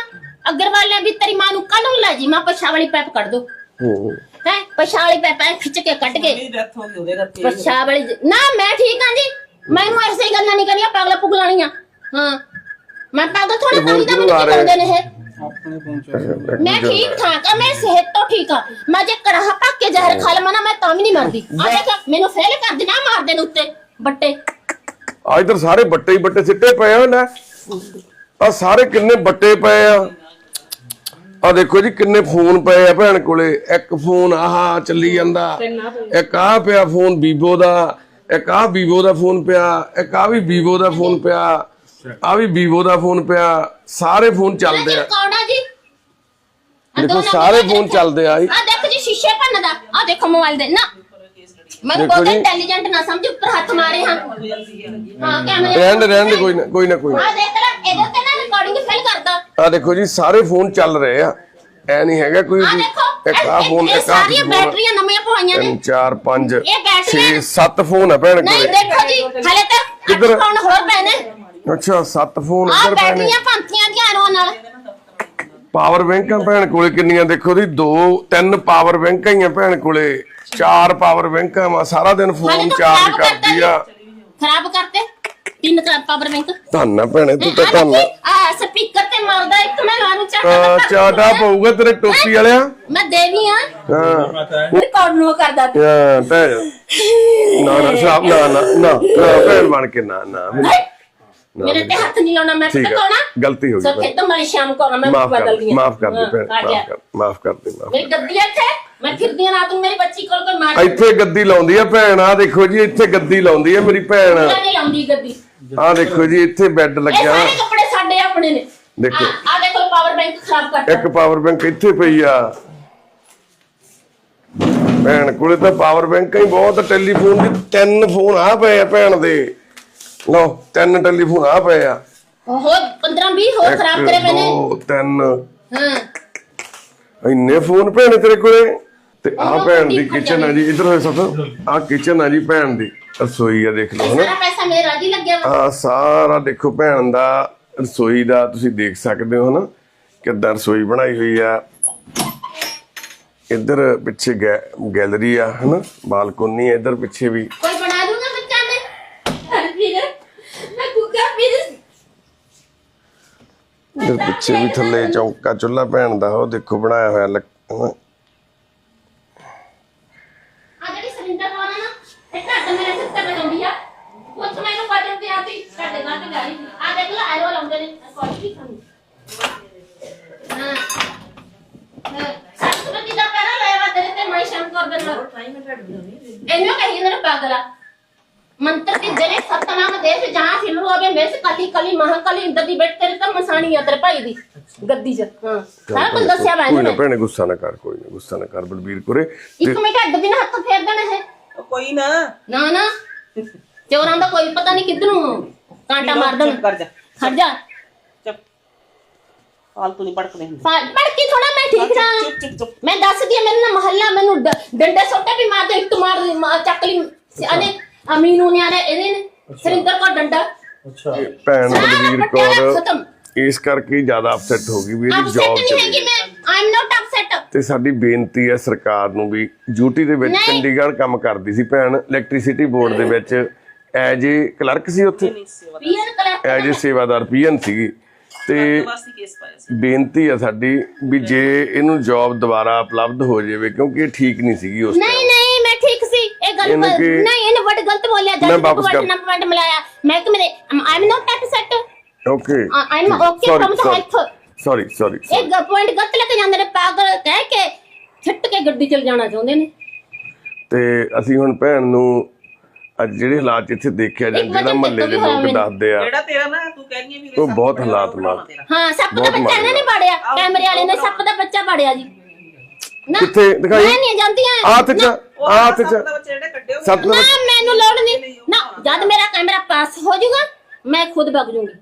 ਅਗਰਵਾਲ ਨੇ ਵੀ ਤੇਰੀ ਮਾਂ ਨੂੰ ਕੱਲ ਨੂੰ ਲੈ ਜੀ ਮਾਂ ਪਛਾ ਵਾਲੀ ਪੈਪ ਕੱਢ ਦੋ। ਹੂੰ। ਹੈ ਪਛਾ ਵਾਲੀ ਪੈਪ ਐਂ ਖਿੱਚ ਕੇ ਕੱਢ ਕੇ। ਮੇਰੀ ਡੈਥ ਹੋ ਗਈ ਉਹਦੇ ਕਰਕੇ ਪਛਾ ਵਾਲੀ ਨਾ ਮੈਂ ਠੀਕ ਹਾਂ ਜੀ। ਮੈਨੂੰ ਐਸੇ ਗੱਲਾਂ ਨਹੀਂ ਕਰਨੀਆਂ ਪਾਗਲਾ ਪੁਗਲਾਣੀਆਂ ਹਾਂ। ਮੈਂ ਪਾਗਲ ਥੋੜਾ ਤਾਂ ਹੁਣ ਤਾਂ ਮੈਨੂੰ? ਕਹਿੰਦੇ ਨੇ ਇਹ? ਮੈਂ ਠੀਕ ਠਾਕ ਆ ਮੈਂ ਸਿਹਤ ਤੋਂ ਠੀਕ ਆ ਮੈਂ ਜੇ ਕਰਾਹ ਪੱਕ ਕੇ ਜ਼ਹਿਰ ਖਾ ਲਵਾਂ ਨਾ ਮੈਂ ਤਾਂ ਵੀ ਨਹੀਂ ਮਰਦੀ। ਆ ਦੇਖ ਮੈਨੂੰ ਫੇਲ ਕਰ ਦੇਣਾ ਮਾਰ ਦੇਣ ਉੱਤੇ ਬੱਟੇ। ਆ ਇਧਰ ਸਾਰੇ ਬੱਟੇ ਹੀ ਬੱਟੇ ਸਿੱਟੇ ਪਏ ਲੈ ਆ ਸਾਰੇ ਕਿੰਨੇ ਬੱਟੇ ਪਏ ਆ। ਆ ਦੇਖੋ ਜੀ ਕਿੰਨੇ ਫੋਨ ਪਏ ਆ ਭੈਣ ਕੋਲੇ। ਇੱਕ ਫੋਨ ਆਹ ਚੱਲੀ ਜਾਂਦਾ। ਇੱਕ ਆ ਪਿਆ ਫੋਨ ਵੀਵੋ ਦਾ। ਇੱਕ ਆ ਵੀਵੋ ਦਾ ਫੋਨ ਪਿਆ। ਇੱਕ ਆ ਵੀ ਵੀਵੋ ਦਾ ਫੋਨ ਪਿਆ। ਆ ਵੀ ਵੀਵੋ ਦਾ ਫੋਨ ਪਿਆ। ਸਾਰੇ ਫੋਨ ਚੱਲਦੇ ਆ। ਜੀ। ਦੇਖੋ ਸਾਰੇ ਫੋਨ ਚੱਲਦੇ ਆ ਆ ਦੇਖੋ ਜੀ ਸ਼ੀਸ਼ੇ ਭੰਨਦਾ ਆ ਦੇਖੋ ਮੋਬਾਈਲ ਦੇ। ਨਾ। ਮੈਂ ਦੇਖੋ ਬਹੁਤ। ਇੰਟੈਲੀਜੈਂਟ ਨਾ ਸਮਝ ਉੱਪਰ ਹੱਥ ਮਾਰੇ ਹਾਂ। ਹਾਂ ਕੈਮਰੇ ਰਹਿਣ ਦੇ ਰਹਿਣ ਦੇ ਕੋਈ ਨਾ ਕੋਈ ਨਾ ਕੋਈ ਨਾ। ਆ ਦੇਖ ਲੈ ਇਹਦੇ ਤੇ ਨਾ ਰਿਕਾਰਡਿੰਗ ਫੇਲ ਕਰਦਾ। ਆ ਦੇਖੋ ਜੀ ਸਾਰੇ ਫੋਨ ਚੱਲ ਰਹੇ ਆ। ਐ ਨਹੀਂ ਹੈਗਾ ਕੋਈ ਆ ਵੀ ਦੇਖੋ ਇੱਕ ਆ ਫੋਨ ਇਹ ਇੱਕ ਆ। ਸਾਰੀਆਂ ਬੈਟਰੀਆਂ ਨਵੀਆਂ ਪਵਾਈਆਂ ਨੇ। 3 4 5 ਇਹ ਬੈਟਰੀਆਂ- 6 7 ਫੋਨ ਆ ਭੈਣ ਨਹੀਂ ਕੋਲੇ। ਦੇਖੋ ਜੀ ਹਲੇ ਤਾਂ ਅੱਠ ਕਿੱਧਰ? ਫੋਨ ਹੋਰ ਪਏ ਨੇ। ਅੱਛਾ 7 ਫੋਨ ਆ ਇੱਧਰ ਪਏ ਨੇ। ਬੈਟਰੀਆਂ ਦੀਆਂ ਰੋ ਨਾਲ। ਪਾਵਰ ਬੈਂਕਾਂ ਭੈਣ ਕੋਲੇ ਕਿੰਨੀਆਂ ਦੇਖੋ ਦੀ ਦੋ ਤਿੰਨ ਪਾਵਰ ਬੈਂਕਾਂ ਹੀ ਆ ਭੈਣ ਕੋਲੇ। ਚਾਰ ਪਾਵਰ ਬੈਂਕਾਂ ਵਾ ਸਾਰਾ ਦਿਨ ਹਲੇ ਫੋਨ ਤਾਂ ਚਾਰਜ ਖਰਾਬ ਕਰਤਾ ਕਰਦੀ ਆ। ਜੀ। ਖਰਾਬ ਕਰਤੇ। ਤਿੰਨ ਕਰ ਪਾਵਰ ਬੈਂਕ। ਧੰਨ ਆ ਭੈਣੇ ਤੂੰ ਤਾਂ ਧੰਨ ਆ। ਆ ਸਪੀਕਰ ਤੇ ਮਾਰਦਾ ਇੱਕ ਮੈਂ ਲਾਨੂੰ ਆ, ਚਾਟਾ ਚਾਟਾ ਪਊਗਾ ਤੇਰੇ ਟੋਪੀ ਵਾਲਿਆ। ਮੈਂ ਦੇਵੀ ਆ। ਹਾਂ। ਰਿਕਾਰਡ ਨੂੰ ਕਰਦਾ ਤੂੰ। ਹਾਂ ਭੈਣ। ਨਾ ਨਾ ਸਾਬ ਨਾ ਨਾ ਨਾ ਨਾ, ਭੈਣ ਬਣ ਕੇ ਨਾ ਨਾ। ਮੇਰੇ ਮੇਰੇ ਤੇ ਹੱਥ ਨਹੀਂ ਲਾਉਣਾ ਮੈਂ ਪਤਾ ਕੌਣਾ? ਗਲਤੀ ਹੋ ਗਈ ਸੋ ਖੇਤੋਂ ਮੈਂ ਸ਼ਾਮ ਕੋ ਮੈਂ ਬਦਲ ਦਿਆਂ ਮਾਫ ਕਰ ਦੇ ਭੈਣ ਮਾਫ ਕਰ ਦੇ ਮਾਫ ਗੱਦੀ ਇੱਥੇ ਮੈਂ ਫਿਰਦੀ ਰਾਤ ਨੂੰ ਮੇਰੀ ਬੱਚੀ ਕੋਲ ਕੋਈ ਮਾਰ ਇੱਥੇ ਗੱਦੀ ਲਾਉਂਦੀ ਆ ਭੈਣ ਆ ਦੇਖੋ ਜੀ ਇੱਥੇ ਗੱਦੀ ਲਾਉਂਦੀ ਆ ਮੇਰੀ ਭੈਣ। ਨਹੀਂ ਲਾਉਂਦੀ ਗੱਦੀ। ਆ ਦੇਖੋ ਜੀ ਇੱਥੇ ਬੈੱਡ ਲੱਗਿਆ। ਇਹ ਸਾਰੇ ਕੱਪੜੇ ਸਾਡੇ ਆਪਣੇ ਨੇ। ਦੇਖੋ। ਆ ਦੇਖੋ ਪਾਵਰ ਬੈਂਕ ਖਰਾਬ ਕਰਤਾ। ਇੱਕ ਪਾਵਰ ਬੈਂਕ ਇੱਥੇ ਪਈ ਆ। ਭੈਣ ਕੋਲੇ ਤਾਂ ਪਾਵਰ ਬੈਂਕ ਹੀ ਬਹੁਤ ਟੈਲੀਫੋਨ ਦੀ ਤਿੰਨ ਫੋਨ ਆ ਪਏ ਭੈਣ ਦੇ। ਲਓ ਤਿੰਨ ਟੈਲੀਫੋਨ ਆ ਪਏ ਆ। ਓਹੋ 15 20 ਖਰਾਬ ਕਰੇ ਮੈਨੇ ਦੋ ਤਿੰਨ। ਹਾਂ। ਇੰਨੇ ਫੋਨ ਭੈਣੇ ਤੇਰੇ ਕੋਲੇ? ਤੇ ਆ ਭੈਣ ਦੀ ਕਿਚਨ ਆ ਜੀ। ਇਧਰ ਹੋਏ ਸਭ ਆ ਕਿਚਨ ਆ ਜੀ ਭੈਣ ਦੀ। ਰਸੋਈ ਆ ਦੇਖ ਲਓ ਹਨਾ? ਸਾਰਾ ਪੈਸਾ ਮੇਰਾ ਜੀ ਲੱਗਿਆ ਆ ਸਾਰਾ ਦੇਖੋ ਭੈਣ ਦਾ ਰਸੋਈ ਦਾ ਤੁਸੀਂ ਦੇਖ ਸਕਦੇ ਹੋ ਹਨਾ? ਕਿੱਦਾਂ ਰਸੋਈ ਬਣਾਈ ਹੋਈ ਆ। ਇਧਰ ਪਿੱਛੇ ਗੈਲਰੀ ਆ ਹਨਾ? ਬਾਲਕੋਨੀ ਆ ਇੱਧਰ ਪਿੱਛੇ ਵੀ। ਕੋਈ ਇੱਧਰ ਪਿੱਛੇ ਵੀ ਥੱਲੇ ਚੌਂਕਾ ਚੁੱਲਾ ਭੈਣ ਦਾ ਉਹ ਦੇਖੋ ਬਣਾਇਆ ਹੋਇਆ ਲੱਕ- ਹਨਾ। ਆ ਜਿਹੜੀ ਸਿਲਿੰਡਰ ਵਾਲਾ ਨਾ ਇਹ ਘੱਟ ਮੇਰੇ ਸਿਰ ਤੇ ਲਗਾਉਂਦੀ ਆ। ਉਸ ਮੈਨੂੰ ਬਟਨ ਤੇ ਆਤੀ ਘੱਟੇ ਘੱਟ ਗਾੜੀ ਆ ਦੇਖ ਲੈ ਐਰੋ ਲਾਉਂਦੇ ਨੇ। ਸੌਰੀ ਵੀ ਖਾਂਦੀ ਹਾਂ। ਹਾਂ। ਸੰਸਕ੍ਰਿਤੀ ਦਾ ਪਹਿਰਾ ਲੈ ਵਾ ਤੇਰੇ ਤੇ ਮੈਂ ਸ਼ਾਮ ਕਰ ਦੇਣਾ ਇਹਨੂੰ ਕਹੀ ਇਹਨਾਂ ਪਾਗਲ ਆ। ਮੰਤਰ ਦੀ ਜਨੇ ਸਤਨਾਮ ਦੇਸ਼ ਜਹਾਂ ਫਿਲਰੂ ਅਬੇ ਮੇਸ ਕਲੀ ਕਲੀ ਮਹਾਕਲੀ ਇੰਦਰ ਦੀ ਬੈਠ ਤੇਰੇ ਤਾਂ ਮਸਾਣੀ ਆ ਤੇਰੇ ਭਾਈ ਦੀ ਗੱਦੀ 'ਚ। ਹਾਂ ਸਾਰਾ ਕੁਝ ਦੱਸਿਆ ਵਾ ਕੋਈ ਨਾ ਭੈਣੇ ਗੁੱਸਾ ਨਾ ਕਰ ਕੋਈ ਨਾ ਗੁੱਸਾ ਨਾ ਕਰ ਬਲਬੀਰ ਕੋਰੇ। ਇੱਕ ਮਿੰਟ ਅੱਡ ਵੀ ਨਾ ਹੱਥ ਫੇਰ ਦੇਣਾ ਹੈ ਕੋਈ ਨਾ। ਨਾ ਨਾ। ਚੋਰਾਂ ਦਾ ਕੋਈ ਪਤਾ ਨਹੀਂ ਕਿੱਧਰ ਨੂੰ ਕਾਂਟਾ ਮਾਰ ਦੇਣ ਕਰ ਜਾ। ਖੜ ਜਾ। ਚੁੱਪ। ਫਾਲਤੂ ਨਹੀਂ ਭੜਕਦੇ ਹੁੰਦੇ। ਪੜਕੀ ਥੋੜਾ ਮੈਂ ਠੀਕ ਨਾ ਮੈਂ ਦੱਸਦੀ ਆ ਮੇਰੇ ਨਾਲ ਮਹੱਲਾ ਮੈਨੂੰ ਡੰਡੇ ਸੋਟੇ ਵੀ ਮਾਰਦੇ ਇੱਕ ਮਾਰ ਮਾ- ਚੱਕ ਲਈ। ਅਨੇ ਅਮੀਨੂ ਨੇ ਆਨੇ ਇਹਦੇ ਨੇ। ਸਰਿੰਦਰ ਕੋ ਡੰਡਾ। ਭੈਣ ਸਾਰਾ ਬਲਬੀਰ ਪਟਿਆਲਾ ਕੌਰ ਇਸ ਕਰਕੇ ਜ਼ਿਆਦਾ ਅਪਸੈਟ ਹੋ ਗਈ ਵੀ ਇਹਦੀ ਜੌਬ ਨਹੀਂ ਚਲੀ। ਗਈ ਮੈਂ। ਆਈ ਐਮ ਨਾਟ ਅਪਸੈਟ ਤੇ ਸਾਡੀ ਬੇਨਤੀ ਹੈ ਸਰਕਾਰ ਨੂੰ ਵੀ ਡਿਊਟੀ ਦੇ ਵਿੱਚ। ਚੰਡੀਗੜ੍ਹ ਕੰਮ ਕਰਦੀ ਸੀ ਭੈਣ ਇਲੈਕਟ੍ਰਿਸਿਟੀ ਬੋਰਡ ਦੇ ਵਿੱਚ। ਐਜ ਏ ਕਲਰਕ ਸੀ ਉੱਥੇ। ਪੀਐਨ ਕਲਰ ਐਜ ਏ ਸੇਵਾਦਾਰ ਪੀਐਨ ਸੀਗੀ। ਤੇ ਬੇਨਤੀ ਹੈ ਸਾਡੀ ਵੀ ਜੇ ਇਹਨੂੰ ਜੌਬ ਦੁਬਾਰਾ ਉਪਲਬਧ ਹੋ ਜਾਵੇ ਕਿਉਂਕਿ ਇਹ ਠੀਕ ਨਹੀਂ ਸੀਗੀ ਉਸ ਨਹੀਂ ਨਹੀਂ ਮੈਂ ਠੀਕ ਸੀ ਇਹ ਗੱਲ ਇਹਨੇ ਬ- ਕਿ- ਨਹੀਂ ਇਹਨੇ ਵੱਡ ਗਲਤ ਬੋਲਿਆ। ਮੈਂ ਜਦ ਵਾਪਸ ਵੱਡ ਕਰ- ਨਾ ਪੁਆਇੰਟ ਮਿਲਾਇਆ। ਮੈਂ ਕਿ ਮੇਰੇ I am not upset okay I am okay from the health sorry sorry ਇਹ ਪੁਆਇੰਟ ਗਲਤ ਲੈ ਕੇ ਜਾਂਦੇ ਨੇ ਪਾਗਲ ਕਹਿ ਕੇ ਛੱਟ ਕੇ ਗੱਡੀ ਚਲ ਜਾਣਾ ਚਾਹੁੰਦੇ ਨੇ। ਤੇ ਅਸੀਂ ਹੁਣ ਭੈਣ ਨੂੰ ਅੱਜ ਜਿਹੜੇ ਹਾਲਾਤ ਇੱਥੇ ਦੇਖਿਆ ਜਾਂ ਇੱਕ ਜਿਹੜਾ ਮਹੱਲੇ ਦੇ ਲੋਕ ਦੱਸਦੇ ਆ। ਜਿਹੜਾ ਤੇਰਾ ਨਾ ਤੂੰ ਕਹਿੰਦੀ ਆ ਵੀ ਉਹ ਬਹੁਤ ਹਾਲਾਤ ਮਾਰ ਹਾਂ ਸੱਪ ਦਾ ਬਹੁਤ ਬੱਚਾ ਮਾੜਾ ਇਹਨਾਂ ਨੇ ਪਾੜਿਆ। ਕੈਮਰੇ ਵਾਲੇ ਨੇ ਸੱਪ ਦਾ ਬੱਚਾ ਪਾੜਿਆ ਜੀ। ਨਾ ਕਿੱਥੇ? ਦਿਖਾਈ? ਮੈਂ ਨਹੀਂ ਜਾਂਦੀਆਂ। ਆਹ ਤੇ ਚ ਆਹ ਤੇ ਚ ਬੱਚੇ ਜਿਹੜੇ ਕੱਢੇ ਹੋਏ ਸੱਤ ਨਾ। ਮੈਨੂੰ ਲੋੜ ਨਹੀਂ। ਨਾ ਜਦ ਮੇਰਾ ਕੈਮਰਾ ਪਾਸ ਹੋ ਜਾਊਗਾ ਮੈਂ ਖੁਦ ਭਗ ਜੂੰਗੀ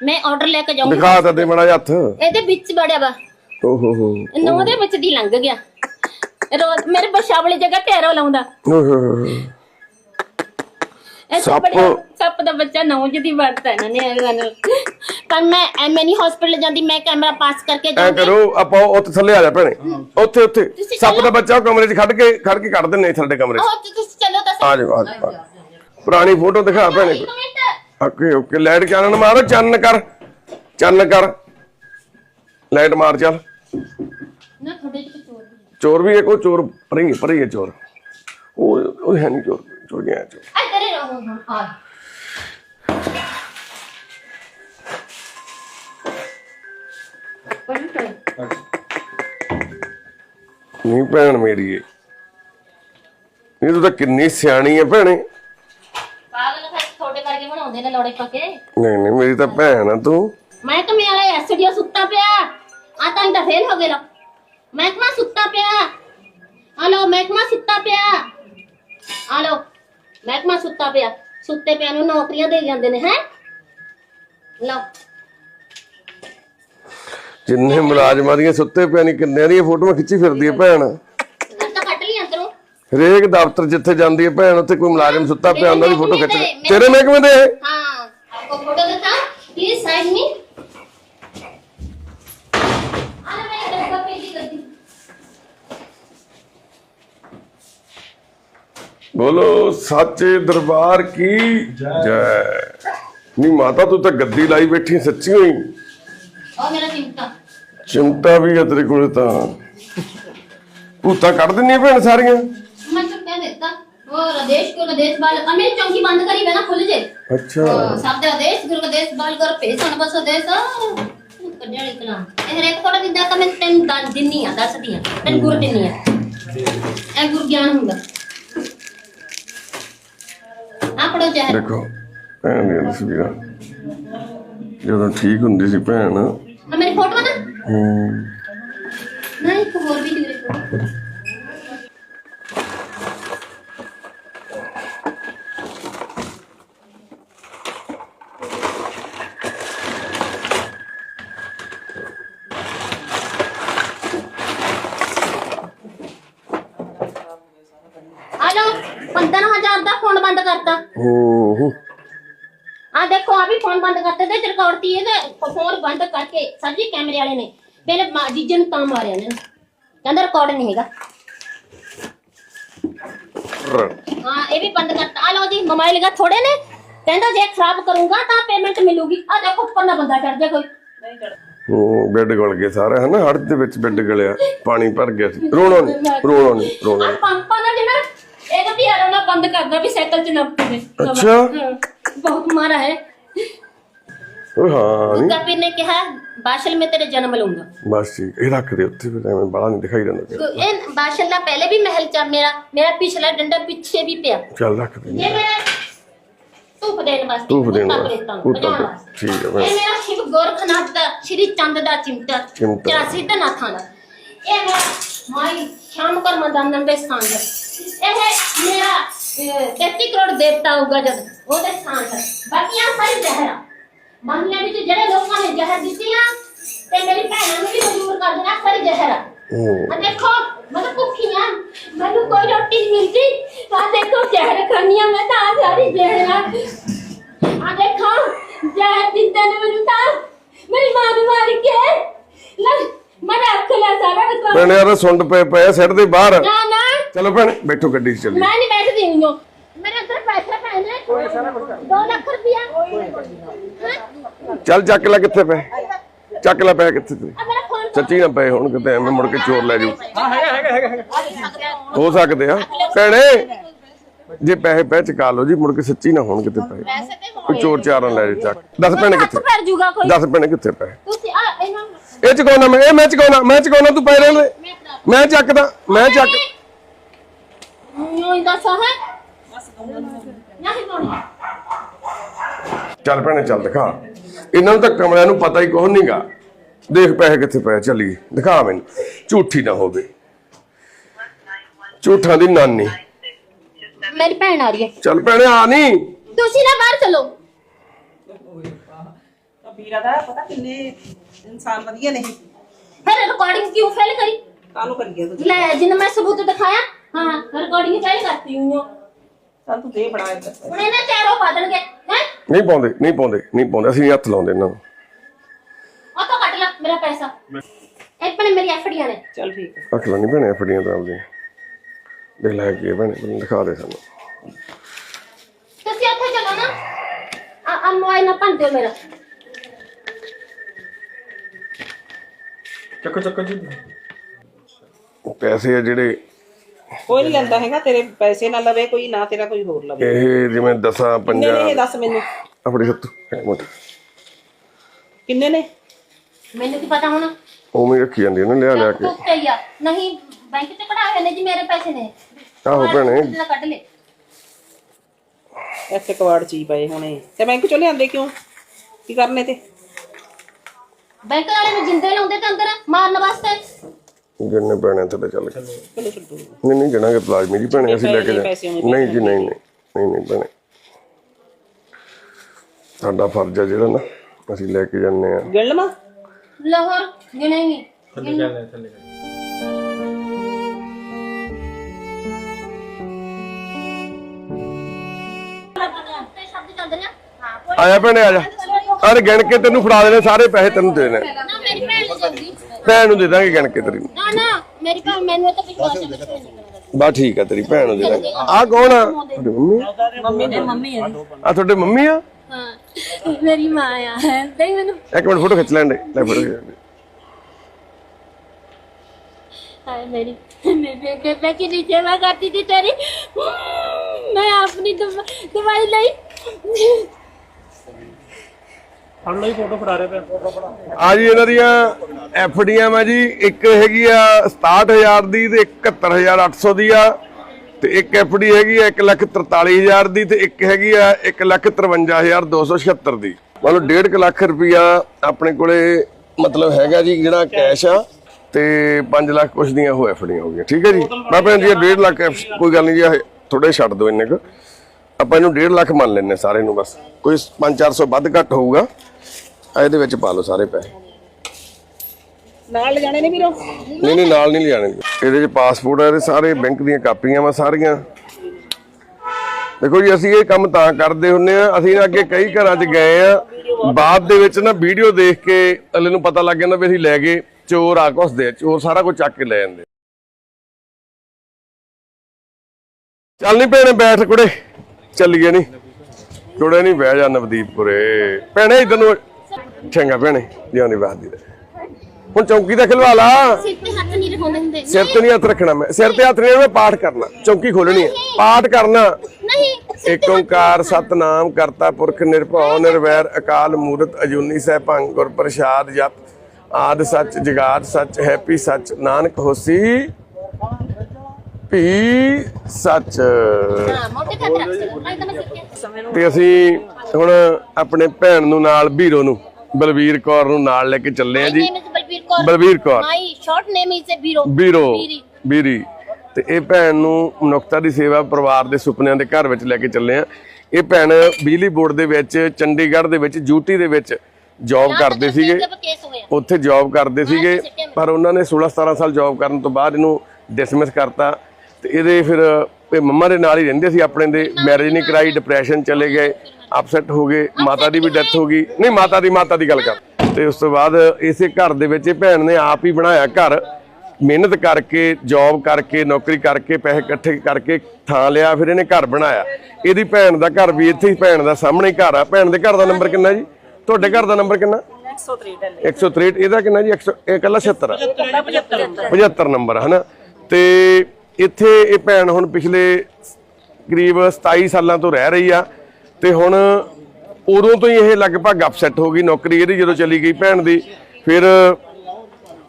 ਮੈਂ ਆਰਡਰ ਲੈ ਕੇ ਜਾਊਂਗੀ। ਦਿਖਾ ਤਾਂ ਦੇ ਮੜਾ ਹੱਥ। ਇਹਦੇ ਵਿੱਚ ਬੜਿਆ ਵਾ। ਓ ਹੋ ਹੋ ਨੌ ਦੇ ਵਿੱਚ ਦੀ ਲੰਘ ਗਿਆ। ਰੋਜ਼ ਮੇਰੇ ਬੱਚਾ ਵਾਲੀ ਜਗ੍ਹਾ ਢੇਰੋ ਲਾਉਂਦਾ। ਓ ਹੋ ਹੋ ਹੋ। ਸੱਪ- ਸੱਪ ਦਾ ਬੱਚਾ ਨੌ ਜਿਹਦੀ ਵਰਤ ਹੈ ਇਹਨਾਂ ਨੇ ਇਹਨਾਂ ਨੂੰ। ਪਰ ਮੈਂ ਐਵੇਂ ਨਹੀਂ ਹਸਪੀਟਲ ਜਾਂਦੀ ਮੈਂ ਕੈਮਰਾ ਪਾਸ ਕਰਕੇ ਐ ਜਾਊਂਗੀ ਕਰੋ ਆਪਾਂ ਉੱਥੇ ਥੱਲੇ ਆ ਜਾ ਭੈਣੇ। ਉੱਥੇ ਉੱਥੇ। ਤੁਸੀਂ ਸੱਪ ਦਾ। ਬੱਚਾ ਉਹ ਕਮਰੇ 'ਚ ਖੜ ਕੇ ਖੜ ਕੇ ਕੱਢ ਦਿੰਨੇ ਸਾਡੇ ਕਮਰੇ 'ਚ। ਆਹ ਤੇ ਤੁਸੀਂ ਚਲੋ ਤਾਂ ਆ ਜਾਓ ਆ ਜਾਓ, ਆ ਜਾਓ। ਪੁਰਾਣੀ ਫੋਟੋ ਦਿਖਾ ਭੈਣੇ। ਇੱਕ ਮਿੰਟ। Okay okay. ਲਾਈਟ ਚਾਨਣ ਮਾਰੋ? ਚੰਨ ਕਰ। ਚੰਨ ਕਰ। ਲਾਈਟ ਮਾਰ ਚੱਲ। ਨਾ ਤੁਹਾਡੇ ਚ ਚੋਰ ਵੀ ਚੋਰ ਵੀ ਹੈ ਕੋਈ ਚੋਰ ਪਰੇ ਪਰੇ ਹੈ ਚੋਰ। ਉਹ ਉਹ ਹੈ ਨਹੀਂ ਚੋਰ ਚੋਰ ਗਿਆ ਚੋਰ। ਆ ਤੇਰੇ ਰਹੋ ਹਾਂ ਆ ਪਰ ਨਹੀਂ ਭੈਣ ਮੇਰੀ ਏ ਇਹ ਤੂੰ ਤਾਂ ਕਿੰਨੀ ਸਿਆਣੀ ਹੈ ਭੈਣੇ। ਪਾਗਲ ਫਿਰ ਤੁਹਾਡੇ ਕਰਕੇ ਬਣਾਉਂਦੇ ਨੇ ਲੋੜੇ ਪਕੇ। ਨਹੀਂ ਨਹੀਂ ਮੇਰੀ ਤਾਂ ਭੈਣ ਆ ਤੂੰ। ਮੈਂ ਕਿ ਮੇਰਾ ਐਸਡੀਓ ਸੁੱਤਾ ਪਿਆ। ਆ ਤਾਂ ਮੁੰਡਾ ਫੇਲ ਹੋ ਗਿਆ ਮਹਿਕਮਾ ਸੁੱਤਾ ਪਿਆ। ਹਲੋ ਮਹਿਕਮਾ ਸੁੱਤਾ ਪਿਆ। ਹਲੋ ਮਹਿਕਮਾ ਸੁੱਤਾ ਪਿਆ ਸੁੱਤੇ ਪਿਆ ਨੂੰ ਨੌਕਰੀਆਂ ਦੇ ਜਾਂਦੇ ਨੇ ਹੈ? ਲਓ। ਜਿੰਨੇ ਮੁਲਾਜ਼ਮਾਂ ਦੀਆਂ ਸੁੱਤੇ ਪਿਆ ਨਹੀਂ ਕਿੰਨਿਆਂ ਦੀਆਂ ਫੋਟੋਆਂ ਖਿੱਚੀ ਫਿਰਦੀ ਹੈ ਭੈਣ? ਮੈਂ ਹਰੇਕ ਦਫ਼ਤਰ ਜਿੱਥੇ ਜਾਂਦੀ ਹੈ ਭੈਣ ਉੱਥੇ ਕੋਈ ਮੁਲਾਜ਼ਮ ਸੁੱਤਾ ਪਿਆ ਉਹਨਾਂ ਦੀ ਫੋਟੋ ਖਿੱਚ ਤੇਰੇ ਮਹਿਕਮੇ ਦੇ? ਹਾਂ ਆਪਕੋ ਫੋਟੋ ਦਿੱਤਾ। ਪਲੀਜ਼ ਸਾਈਨ ਮੀ ਬੋਲੋ ਸੱਚੇ ਦਰਬਾਰ ਕੀ? ਜੈ। ਨਹੀਂ ਮਾਤਾ ਤੂੰ ਤਾਂ ਗੱਦੀ ਲਾਈ ਬੈਠੀ ਸੱਚੀ ਹੋਈ ਆ ਮੇਰਾ ਚਿੰਤਾ ਚਿੰਤਾ ਵੀ ਹੈ ਤੇਰੇ ਕੋਲ ਤਾਂ। ਭੂਤਾਂ ਕੱਢ ਦਿੰਨੀ ਭੈਣ ਸਾਰੀਆਂ। ਮੈਂ ਤਾਂ ਕਹਿ ਦਿੱਤਾ। ਉਹ ਰਦੇਸ਼ ਕੋ ਰਦੇਸ਼ ਬਾਲ ਅਮੇ ਚੌਂਕੀ ਬੰਦ ਕਰੀ ਬੈਣਾ ਖੁੱਲ ਜੇ। ਅੱਛਾ। ਸਭ ਦੇ ਆਦੇਸ਼ ਗੁਰੂ ਕਦੇਸ਼ ਬਾਲ ਕਰ ਭੇਸਣ ਬਸ ਦੇਸ ਕੱਢਿਆ ਨਿਕਲਾ ਇਹ ਹਰੇਕ ਕੋਲ ਵਿਦਿਆ ਤਾਂ ਮੈਂ ਤੈਨੂੰ ਦੱਸ ਦਿੰਨੀ ਆ ਦੱਸਦੀ ਆ। ਤੈਨੂੰ ਗੁਰ ਦਿੰਨੀ ਆ। ਇਹ ਗੁਰ ਗਿਆਨ ਹੁੰਦਾ। ਆਪੜੋ ਚਾਹ ਦੇਖੋ ਭੈਣ ਦੀਆਂ ਤਸਵੀਰਾਂ। ਜਦੋਂ ਠੀਕ ਹੁੰਦੀ ਸੀ ਭੈਣ। ਆ ਮੇਰੀ ਫੋਟੋ ਨਾ। ਹੂੰ। ਨਹੀਂ ਇੱਕ ਹੋਰ ਵੀ ਮੇਰੇ ਕੋਲ। 15000 ਦਾ ਫੋਨ ਬੰਦ ਕਰਤਾ। ਆ ਦੇਖੋ ਆ ਵੀ ਫੋਨ ਬੰਦ ਕਰਤੇ ਤੇ ਰਿਕਾਰਡਤੀ ਇਹਦੇ ਫੋਨ ਬੰਦ ਕਰਕੇ ਸਰ ਜੀ ਕੈਮਰੇ ਵਾਲੇ ਨੇ ਮੇਰੇ ਮਾਂ- ਜੀਜੇ ਨੂੰ ਤਾਂ ਮਾਰਿਆ ਨੇ। ਕਹਿੰਦਾ ਰਿਕਾਰਡ ਨਹੀਂ ਹੈਗਾ। ਹਾਂ ਇਹ ਵੀ ਬੰਦ ਕਰਤਾ। ਆ ਲਓ ਜੀ ਮੋਬਾਈਲ ਦਾ ਥੋੜੇ ਨੇ। ਕਹਿੰਦਾ ਜੇ ਖਰਾਬ ਕਰੂੰਗਾ ਤਾਂ ਪੇਮੈਂਟ ਮਿਲੂਗੀ। ਆ ਦੇਖੋ ਉੱਪਰ ਨਾ ਬੰਦਾ ਚੜ ਜਾ ਕੋਈ। ਨਹੀਂ ਚੜ ਹੂੰ ਬੈੱਡ ਗਲ ਗਏ ਸਾਰੇ ਹਨਾ? ਹੜ ਦੇ ਵਿੱਚ ਬੈੱਡ ਗਲਿਆ। ਪਾਣੀ ਭਰ ਗਿਆ ਸੀ। ਰੋਣਾ ਨਹੀਂ ਰੋਣਾ ਨਹੀਂ ਰੋਣਾ ਆ ਨੀ। ਪੰਪਾ ਨਾ ਜਿਹੜਾ ਇਹਦਾ ਵੀ ਆਰੋਣਾ ਬੰਦ ਕਰਦਾ ਵੀ ਸਾਈਕਲ ਚ ਨਾ ਪਵੇ ਅੱਛਾ। ਬਹੁਤ ਮਾਰਾ ਹੈ ਓਏ ਹਾਂ ਨਹੀਂ ਕਪਿਰ ਨੇ ਕਿਹਾ ਬਾਸ਼ਲ ਮੈਂ ਤੇਰੇ ਜਨਮ ਲਊਂਗਾ ਬਸ ਠੀਕ ਇਹ ਰੱਖ ਦੇ ਉੱਥੇ ਫਿਰ ਐਵੇਂ ਬਾਹਲਾ ਨਹੀਂ ਦਿਖਾਈ ਦਿੰਦਾ ਤੇਰਾ। तो ये बादशाह दा पहले भी महल चा मेरा मेरा पिछला डंडा पीछे भी पिया ਚੱਲ ਰੱਖ ਦੇ ये मेरा ਧੂਪ ਦੇਣ ਵਾਸਤੇ ਧੂਪ ਦੇਣ ਭੂਤਾਂ ਵਾਸਤੇ, ਪ੍ਰੇਤਾਂ ਨੂੰ ਭੂਤਾਂ ਭਜਾਉਣ ਤੋਂ। ਵਾਸਤੇ। ਠੀਕ ਹੈ ਭੈਣ। ਇਹ ਮੇਰਾ ਸ਼ਿਵ ਗੋਰਖਨਾਥ ਦਾ ਸ਼੍ਰੀ ਚੰਦ ਦਾ ਚਿਮਟਾ ਚਿਮਟਾ। ਤੇਰਾ ਸਿੱਧ ਨਾਥਾਂ ਦਾ ਇਹ ਮੇਰਾ ਮਾਈ ਸ਼ਾਮ ਕਰ ਮੰਦਨ ਦੇ ਸਥਾਨ ਦਾ ਇਹ ਮੇਰਾ 33 ਕਰੋੜ ਦੇਵਤਾ ਹੋਗਾ ਜਦ ਉਹਦੇ ਸਥਾਨ ਦਾ ਬਾਕੀਆਂ ਸਾਰੀ ਜ਼ਹਿਰਾ ਮੰਨਿਆ ਵਿੱਚ ਜਿਹੜੇ ਲੋਕਾਂ ਨੇ ਜ਼ਹਿਰ ਦਿੱਤੀਆਂ ਤੇ ਮੇਰੀ ਭੈਣਾਂ ਨੂੰ ਵੀ ਮਜਬੂਰ ਕਰ ਦੇਣਾ ਸਾਰੀ ਜ਼ਹਿਰਾ ਹੂੰ ਆ ਦੇਖੋ ਮੈਂ ਭੁੱਖੀ ਆ ਮੈਨੂੰ ਕੋਈ ਰੋਟੀ ਨਹੀਂ ਮਿਲਦੀ ਆ ਦੇਖੋ ਜ਼ਹਿਰ ਖਾਣੀ ਆ ਮੈਂ ਤਾਂ ਆਹ ਸਾਰੀ ਜ਼ਹਿਰ ਆ ਆ ਦੇਖੋ ਜ਼ਹਿਰ ਦਿੱਤੇ ਨੇ ਮੈਨੂੰ ਤਾਂ ਮੇਰੀ ਮਾਂ ਨੂੰ ਮਾਰ ਕੇ ਲੈ ਮੈਂ ਰੱਖ ਲਿਆ ਸਾਰਾ ਕੁਝ ਭੈਣ ਯਾਰ ਸੁੰਡ ਪਏ ਪਏ ਸਿਰ ਦੇ ਬਾਹਰ। ਨਾ ਨਾ। ਚਲੋ ਭੈਣ ਬੈਠੋ ਗੱਡੀ 'ਚ ਚੱਲੀ ਮੈਂ ਨਹੀਂ ਬੈਠਦੀ ਹੂੰ ਮੇਰੇ ਅੰਦਰ ਪੈਸੇ ਪਏ ਨੇ। 2 ਲੱਖ ਰੁਪਇਆ। ਚੱਲ ਚੱਕ ਲੈ ਕਿੱਥੇ ਪਏ? ਚੱਕ ਲੈ ਪਏ ਕਿੱਥੇ ਤੇ? ਆ ਮੇਰਾ ਫੋਨ ਸੱਚੀ ਨਾ ਪਏ ਹੁਣ ਕਿਤੇ ਐਵੇਂ ਮੁੜ ਕੇ ਚੋਰ ਲੈ ਜਾਊ। ਹਾਂ ਹੈਗਾ ਹੈਗਾ ਹੈਗਾ ਹੋ ਸਕਦੇ ਆ। ਭੈਣੇ ਜੇ ਪੈਸੇ ਪੈ ਚਕਾ ਲਓ ਜੀ ਮੁੜ ਕੇ ਸੱਚੀ ਨਾ ਹੋਣ ਕਿਤੇ ਪਏ। ਪੈਸੇ ਤੇ ਹੋਣ ਕੋਈ ਚੋਰ ਚਾਰਾਂ ਲੈ ਜਾ ਚੱਕ। ਦੱਸ ਭੈਣੇ ਕਿੱਥੇ ਪੈਰ ਜੂਗਾ ਕੋਈ। ਦੱਸ ਭੈਣੇ ਕਿੱਥੇ ਪਏ? ਤੁਸੀਂ ਆ ਇਹਨਾਂ ਨੂੰ ਇਹ ਚਕਾਉਣਾ ਮੈਂ ਇਹ ਮੈਂ ਚਕਾਉਣਾ ਮੈਂ ਚਕਾਉਣਾ ਤੂੰ ਪੈ ਰਹਿ ਲੈ ਮੈਂ ਚੱਕਦਾ। ਮੈਂ ਚੱਕ ਨਹੀਂ ਦੱਸ ਹੈ। ਨਹੀਂ ਪਾਉਣੀ ਚੱਲ ਭੈਣੇ ਚੱਲ ਦਿਖਾ। ਇਹਨਾਂ ਨੂੰ ਤਾਂ ਕਮਲਿਆਂ ਨੂੰ ਪਤਾ ਹੀ ਕੁਛ ਨਹੀਂਗਾ ਦੇਖ ਪੈਸੇ ਕਿੱਥੇ ਪਏ ਚੱਲੀਏ। ਦਿਖਾ ਮੈਨੂੰ। ਝੂਠੀ ਨਾ ਹੋਵੇ। ਝੂਠਾਂ ਦੀ ਨਾਨੀ। ਮੇਰੀ ਭੈਣ ਆ ਰਹੀ ਹੈ। ਚੱਲ ਭੈਣੇ ਆ ਨਹੀਂ ਤੁਸੀਂ ਨਾ ਬਾਹਰ ਚਲੋ। ਤਾਂ ਵੀਰਾ ਦਾ ਪਤਾ ਕਿੰਨੇ ਇਨਸਾਨ ਵਧੀਆ ਨਹੀਂ ਫਿਰ ਰਿਕਾਰਡਿੰਗ क्यों फेल करी ਕਾਹਨੂੰ ਕਰੀ ਗਿਆ ਤੂੰ? ले जिन मैं सबूत दिखाया हाँ रिकॉर्डिंग फेल करती हूँ ਚੱਲ ਤੂੰ ਦੇ ਬਣਾ ਇੱਧਰ ਹੁਣ ਇਹਨਾਂ ਚਾਰੋं ਬਦਲ ਗਏ हैं ਨਹੀਂ ਪਾਉਂਦੇ ਨਹੀਂ ਪਾਉਂਦੇ ਨਹੀਂ ਪਾਉਂਦੇ ਅਸੀਂ ਨਹੀਂ ਹੱਥ ਲਾਉਂਦੇ ਇਹਨਾਂ ਨੂੰ। ਉਹ तो कट ला मेरा पैसा एक पने मेरी एफडीआं ने ਚੱਲ ਠੀਕ ਹੈ ਅੱਖ ਲਾਣੀ ਭੈਣੇ ਫੜੀਆਂ ਤਾਂ ਆਪਦੀਆਂ। ਦੇਖ ਲੈ ਕੇ ਭੈਣੇ ਤੈਨੂੰ ਦਿਖਾ ਦੇ ਸਾਨੂੰ। ਤੁਸੀਂ ਉੱਥੇ ਚਲੋ ਨਾ। ਆ ਆ ਮੋਬਾਈਲ ਨਾ ਭੰਨ ਦਿਓ ਮੇਰਾ। ਚੱਕੋ ਚੱਕੋ ਜੀ। ਪੈਸੇ ਆ ਜਿਹੜੇ ਕੋਈ ਨਹੀਂ ਲੈਂਦਾ ਹੈਗਾ ਤੇਰੇ ਪੈਸੇ ਨਾ ਲਵੇ ਕੋਈ ਨਾ ਤੇਰਾ ਕੋਈ ਹੋਰ ਲਵੇ। ਇਹ ਜਿਵੇਂ ਦਸਾਂ ਕਿੰਨੇ ਨੇ ਇਹ ਪੰਜਾਂ ਦੱਸ ਮੈਨੂੰ? ਆਪਣੇ ਹੱਥ ਮੋਟ। ਕਿੰਨੇ ਨੇ? ਮੈਨੂੰ ਕੀ ਪਤਾ ਹੁਣ? ਉਵੇਂ ਹੀ ਰੱਖੀ ਜਾਂਦੀ ਨੇ ਲਿਆ ਲਿਆ ਕੇ। ਤੂੰ ਨਹੀਂ ਬੈਂਕ ਚ ਕਢਾਏ ਨੇ ਜੀ ਮੇਰੇ ਪੈਸੇ ਨੇ। ਆਹੋ ਭੈਣੇ। ਨਾ ਕੱਢ ਲੈ। ਇੱਥੇ ਕਵਾੜ ਚੀ ਪਏ ਹੋਣੇ। ਤੇ ਬੈਂਕ ਚੋਂ ਲਿਆਂਦੇ ਕਿਉਂ? ਕੀ ਕਰਨੇ ਤੇ? ਬੈਂਕ ਵਾਲੇ ਨੂੰ ਜਿੰਦੇ ਲਾਉਂਦੇ ਤੇ ਅੰਦਰ ਮਾਰਨ ਵਾਸਤੇ? ਗਿਣਨੇ ਪੈਣੇ ਥੱਲੇ ਚੱਲ ਕੇ ਚਲੋ। ਨਹੀਂ ਨਹੀਂ ਗਿਣਾਂਗੇ ਪਲਾਜ਼ਮੀ ਜੀ ਭੈਣੇ ਅਸੀਂ ਲੈ ਕੇ ਜਾ ਨਹੀਂ ਜੀ ਨਹੀਂ ਨਹੀਂ ਨਹੀਂ ਨਹੀਂ ਭੈਣੇ ਸਾਡਾ ਫਰਜ਼ ਹੈ ਜਿਹੜਾ ਨਾ ਅਸੀਂ ਲੈ ਕੇ ਜਾਂਦੇ ਆ। ਗਿਣ ਲਵਾਂ? ਲਾਹੌਰ ਗਿਣੇਗੀ। ਸ਼ਬਦ ਚੱਲ ਹਾਂ ਕੋਈ ਆਇਆ ਭੈਣੇ ਆ ਜਾ। ਅਰੇ ਗਿਣ ਕੇ ਤੈਨੂੰ ਫੜਾ ਦੇਣੇ ਸਾਰੇ ਪੈਸੇ ਤੈਨੂੰ ਦੇ ਦੇਣੇ ਨਾ ਮੇਰੀ ਭੈਣ ਨੂੰ ਜਲਦੀ ਭੈਣ ਨੂੰ ਦੇ ਦਾਂਗੇ ਗਿਣ ਕੇ ਤੇਰੀ ਨੂੰ। ਨਾ ਨਾ ਮੇਰੀ ਭੈਣ ਮੈਨੂੰ ਤਾਂ ਵਿਸ਼ਵਾਸ ਹੈ ਮੇਰੇ ਭੈਣ ਨੂੰ। ਬਸ ਠੀਕ ਆ ਤੇਰੀ ਭੈਣ ਨੂੰ ਦੇ ਦਾਂਗੇ ਆ ਕੌਣ ਆ ਤੁਹਾਡੀ ਮੰਮੀ ਮੰਮੀ ਨੇ ਮੰਮੀ ਹੈ ਆ ਤੁਹਾਡੇ ਮੰਮੀ ਆ ਹਾਂ ਮੇਰੀ ਮਾਂ ਆ ਨਹੀਂ ਮੈਨੂੰ ਇੱਕ ਮਿੰਟ ਫੋਟੋ ਖਿੱਚ ਲੈਣ ਦੇ ਲੈ ਫੋਟੋ ਖਿੱਚ ਲੈਣ ਦੇ। हाय मेरी मेरे बेटे की नी सेवा करती थी तेरी मैं अपनी दवा- दवाई लाई ਫੜ ਲਓ ਫੋਟੋ ਫੜਾ ਰਹੇ ਪਏ ਆ। ਜੀ, ਇਹਨਾਂ ਦੀਆਂ ਐਫਡੀਆਂ ਵਾ ਜੀ, ਇੱਕ ਹੈਗੀ ਆ 67000 ਦੀ ਤੇ 71800 ਦੀ ਆ, ਤੇ ਇੱਕ ਐਫਡੀ ਹੈਗੀ ਆ 143000 ਦੀ ਤੇ ਇੱਕ ਹੈਗੀ ਆ 153276 ਦੀ ਮਤਲਬ 1.5 ਲੱਖ ਰੁਪਇਆ ਆਪਣੇ ਕੋਲੇ ਮਤਲਬ ਹੈਗਾ ਜੀ, ਜਿਹੜਾ ਕੈਸ਼ ਆ, ਤੇ 5 ਲੱਖ ਕੁਛ ਦੀਆਂ ਉਹ ਐਫਡੀਆਂ ਹੋ ਗਈਆਂ। ਠੀਕ ਹੈ ਜੀ? ਮੈਂ ਭੈਣ ਜੀ 1.5 ਲੱਖ ਕੋਈ ਗੱਲ ਨਹੀਂ ਜੀ ਥੋੜੇ ਛੱਡ ਦਿਓ ਇੰਨੇ ਕੁ। ਆਪਾਂ ਇਹਨੂੰ 1.5 ਲੱਖ ਮੰਨ ਲੈਨੇ ਸਾਰੇ ਨੂੰ ਬਸ। ਕੋਈ 5-400 ਵੱਧ ਘੱਟ ਹੋਊਗਾ। ਇਹਦੇ ਵਿੱਚ ਪਾ ਲਓ ਸਾਰੇ ਪੈਸੇ। ਨਾਲ ਲਿਜਾਣੇ ਨੇ ਵੀਰੋ? ਨਹੀਂ ਨਹੀਂ ਨਾਲ ਨਹੀਂ ਲਿਜਾਣੇ। ਇਹਦੇ ਚ ਪਾਸਪੋਰਟ ਆ ਇਹਦੇ ਸਾਰੇ ਬੈਂਕ ਦੀਆਂ ਕਾਪੀਆਂ ਵਾ ਸਾਰੀਆਂ। ਦੇਖੋ ਜੀ ਅਸੀਂ ਇਹ ਕੰਮ ਤਾਂ ਕਰਦੇ ਹੁੰਨੇ ਆ ਅਸੀਂ ਨਾ ਅੱਗੇ ਕਈ ਘਰਾਂ 'ਚ ਗਏ ਆ। ਬਾਅਦ ਦੇ ਵਿੱਚ ਨਾ ਵੀਡੀਓ ਦੇਖ ਕੇ ਅਗਲੇ ਨੂੰ ਪਤਾ ਲੱਗ ਜਾਂਦਾ ਵੀ ਅਸੀਂ ਲੈ ਗਏ ਚੋਰ ਆ ਘੁਸਦੇ ਚੋਰ ਸਾਰਾ ਕੁਝ ਚੱਕ ਕੇ ਲੈ ਜਾਂਦੇ ਚੱਲ ਨਹੀਂ ਭੈਣੇ ਬੈਠ ਕੁੜੇ। ਚੱਲੀਏ ਨਹੀਂ ਕੁੜੇ ਨਹੀਂ ਬਹਿ ਜਾ ਨਵਦੀਪੁਰੇ ਭੈਣੇ ਇਧਰ ਨੂੰ ਚੰਗਾ ਭੈਣੇ ਜਿਉਂਦੀ ਬਾਦੀ ਹੁਣ ਚੌਂਕੀ ਦਾ ਖਿਲਵਾ ਲਾ। ਸਿਰ ਤੇ ਹੱਥ ਨਹੀਂ ਹੱਥ ਰੱਖਣਾ ਸਿਰ ਤੇ ਹੱਥ ਨਹੀਂ ਪਾਠ ਕਰਨਾ। ਚੌਂਕੀ ਖੋਲਣੀ ਹੈ। ਪਾਠ ਕਰਨਾ। ਨਹੀਂ ਓੰਕਾਰ ਸਤਨਾਮ ਕਰਤਾ ਪੁਰਖ ਨਿਰਭਉ ਨਿਰਵੈਰ ਅਕਾਲ ਮੂਰਤ ਅਜੂਨੀ ਸਹਿਭੰਗ ਗੁਰ ਪ੍ਰਸਾਦ ਜਪ ਆਦ ਸੱਚ ਜਗਾਦ ਸੱਚ ਹੈਪੀ ਸੱਚ ਨਾਨਕ ਹੋਸੀ ਭੀ ਸੱਚ। ਤੇ ਅਸੀਂ ਹੁਣ ਆਪਣੇ ਭੈਣ ਨੂੰ ਨਾਲ ਵੀਰੋ ਨੂੰ ਬਲਵੀਰ ਕੌਰ ਨੂੰ ਨਾਲ ਲੈ ਕੇ ਚੱਲੇ ਆ ਜੀ। ਬਲਵੀਰ ਕੌਰ। ਬੀਰੋ ਬੀਰੀ ਤੇ ਇਹ ਭੈਣ ਨੂੰ ਮਨੁੱਖਤਾ ਦੀ ਸੇਵਾ ਪਰਿਵਾਰ ਦੇ ਸੁਪਨਿਆਂ ਦੇ ਘਰ ਵਿੱਚ ਲੈ ਕੇ ਚੱਲੇ ਆ। ਇਹ ਭੈਣ ਬਿਜਲੀ ਬੋਰਡ ਦੇ ਵਿੱਚ ਚੰਡੀਗੜ੍ਹ ਦੇ ਵਿੱਚ ਡਿਊਟੀ ਦੇ ਵਿੱਚ ਜੌਬ ਕਰਦੇ ਸੀਗੇ। ਉੱਥੇ ਜੌਬ ਕਰਦੇ ਸੀਗੇ ਪਰ ਉਹਨਾਂ ਨੇ 16 17 ਸਾਲ ਜੌਬ ਕਰਨ ਤੋਂ ਬਾਅਦ ਇਹਨੂੰ ਡਿਸਮਿਸ ਕਰਤਾ। ਤੇ ਇਹਦੇ ਫਿਰ ਇਹ ਮੰਮਾ ਦੇ ਨਾਲ ਹੀ ਰਹਿੰਦੇ ਸੀ ਆਪਣੇ ਦੇ ਮੈਰਿਜ ਨਹੀਂ ਕਰਾਈ ਡਿਪਰੈਸ਼ਨ ਚਲੇ ਗਏ ਅਪਸੈਟ ਹੋ ਗਏ ਮਾਤਾ ਦੀ ਵੀ ਡੈਥ ਹੋ ਗਈ। ਨਹੀਂ ਮਾਤਾ ਦੀ ਮਾਤਾ ਦੀ ਗੱਲ ਕਰ। ਤੇ ਉਸ ਤੋਂ ਬਾਅਦ ਇਸੇ ਘਰ ਦੇ ਵਿੱਚ ਇਹ ਭੈਣ ਨੇ ਆਪ ਹੀ ਬਣਾਇਆ ਘਰ। ਮਿਹਨਤ ਕਰਕੇ ਜੌਬ ਕਰਕੇ ਨੌਕਰੀ ਕਰਕੇ ਪੈਸੇ ਇਕੱਠੇ ਕਰਕੇ ਥਾਂ ਲਿਆ ਫਿਰ ਇਹਨੇ ਘਰ ਬਣਾਇਆ। ਇਹਦੀ ਭੈਣ ਦਾ ਘਰ ਵੀ ਇੱਥੇ ਹੀ ਭੈਣ ਦਾ ਸਾਹਮਣੇ ਹੀ ਘਰ ਆ। ਭੈਣ ਦੇ ਘਰ ਦਾ ਨੰਬਰ ਕਿੰਨਾ ਜੀ? ਤੁਹਾਡੇ ਘਰ ਦਾ ਨੰਬਰ ਕਿੰਨਾ? 163 163 ਇਹਦਾ ਕਿੰਨਾ ਜੀ? 100 ਇਹ ਇਕੱਲਾ 76 ਆ। 75 ਨੰਬਰ ਹਨਾ? ਤੇ ਇੱਥੇ ਇਹ ਭੈਣ ਹੁਣ ਪਿਛਲੇ ਕਰੀਬ 27 ਸਾਲਾਂ ਤੋਂ ਰਹਿ ਰਹੀ ਆ ਤੇ ਹੁਣ ਉਦੋਂ ਤੋਂ ਹੀ ਇਹ ਲਗਭਗ ਅਪਸੈਟ ਹੋ ਗਈ ਨੌਕਰੀ ਇਹਦੀ ਜਦੋਂ ਚਲੀ ਗਈ ਭੈਣ ਦੀ। ਫਿਰ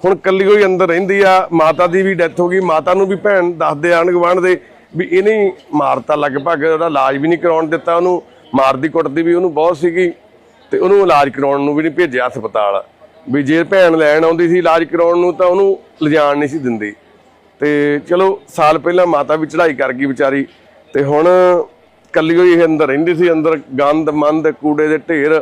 ਹੁਣ ਕੱਲੀ ਹੋਈ ਅੰਦਰ ਰਹਿੰਦੀ ਆ, ਮਾਤਾ ਦੀ ਵੀ ਡੈਥ ਹੋ ਗਈ। ਮਾਤਾ ਨੂੰ ਵੀ ਭੈਣ ਦੱਸਦੇ ਆਣ ਗਵਾਂਢ ਦੇ ਵੀ ਇਹਨੇ ਮਾਰਤਾ ਲਗਭਗ, ਉਹਦਾ ਇਲਾਜ ਵੀ ਨਹੀਂ ਕਰਾਉਣ ਦਿੱਤਾ ਉਹਨੂੰ। ਮਾਰਦੀ ਕੁੱਟਦੀ ਵੀ ਉਹਨੂੰ ਬਹੁਤ ਸੀਗੀ ਤੇ ਉਹਨੂੰ ਇਲਾਜ ਕਰਾਉਣ ਨੂੰ ਵੀ ਨਹੀਂ ਭੇਜਿਆ ਹਸਪਤਾਲ। ਵੀ ਜੇ ਭੈਣ ਲੈਣ ਆਉਂਦੀ ਸੀ ਇਲਾਜ ਕਰਾਉਣ ਨੂੰ ਤਾਂ ਉਹਨੂੰ ਲਿਜਾਣ ਨਹੀਂ ਸੀ ਦਿੰਦੀ। ਤੇ ਚਲੋ, ਸਾਲ ਪਹਿਲਾਂ ਮਾਤਾ ਵੀ ਚੜ੍ਹਾਈ ਕਰ ਗਈ ਵਿਚਾਰੀ। ਤੇ ਹੁਣ ਕੱਲੀ ਹੋਈ ਇਹ ਅੰਦਰ ਰਹਿੰਦੀ ਸੀ, ਅੰਦਰ ਗੰਦ, ਮੰਦ, ਕੂੜੇ ਦੇ ਢੇਰ।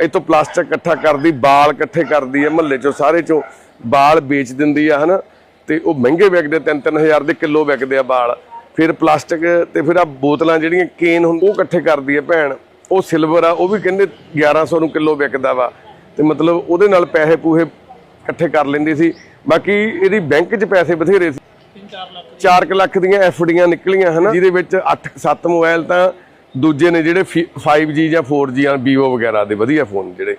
ਇੱਥੋਂ ਪਲਾਸਟਿਕ ਇਕੱਠਾ ਕਰਦੀ, ਬਾਲ ਇਕੱਠੇ ਕਰਦੀ ਹੈ ਮਹੱਲੇ ਚੋਂ, ਸਾਰੇ ਚੋਂ। ਬਾਲ ਵੇਚ ਦਿੰਦੀ ਆ, ਹਨਾ? ਤੇ ਉਹ ਮਹਿੰਗੇ ਵਿਕਦੇ 3-3000 ਦੇ ਕਿਲੋ ਵਿਕਦੇ ਆ ਬਾਲ। ਫਿਰ ਪਲਾਸਟਿਕ ਤੇ ਫਿਰ ਆ ਬੋਤਲਾਂ ਜਿਹੜੀਆਂ ਕੇਨ ਹੁੰਦੇ, ਉਹ ਇਕੱਠੇ ਕਰਦੀ ਹੈ ਭੈਣ। ਉਹ ਸਿਲਵਰ ਆ, ਉਹ ਵੀ ਕਹਿੰਦੇ 1100 ਨੂੰ ਕਿਲੋ ਵਿਕਦਾ ਵਾ। ਤੇ ਮਤਲਬ ਉਹਦੇ ਨਾਲ ਪੈਸੇ ਪੂਹੇ ਇਕੱਠੇ ਕਰ ਲੈਂਦੀ ਸੀ। ਬਾਕੀ ਇਹਦੀ ਬੈਂਕ 'ਚ ਪੈਸੇ ਬਥੇਰੇ ਸੀ। 4 ਲੱਖ ਦੀਆਂ। ਐਫਡੀਆਂ ਨਿਕਲੀਆਂ, ਹਨਾ? ਜਿਹਦੇ ਵਿੱਚ 8-7 ਮੋਬਾਈਲ ਤਾਂ ਦੂਜੇ ਨੇ ਜਿਹੜੇ 5G ਜਾਂ 4G ਜਾਂ Vivo ਵਗੈਰਾ ਦੇ ਵਧੀਆ ਫੋਨ ਜਿਹੜੇ।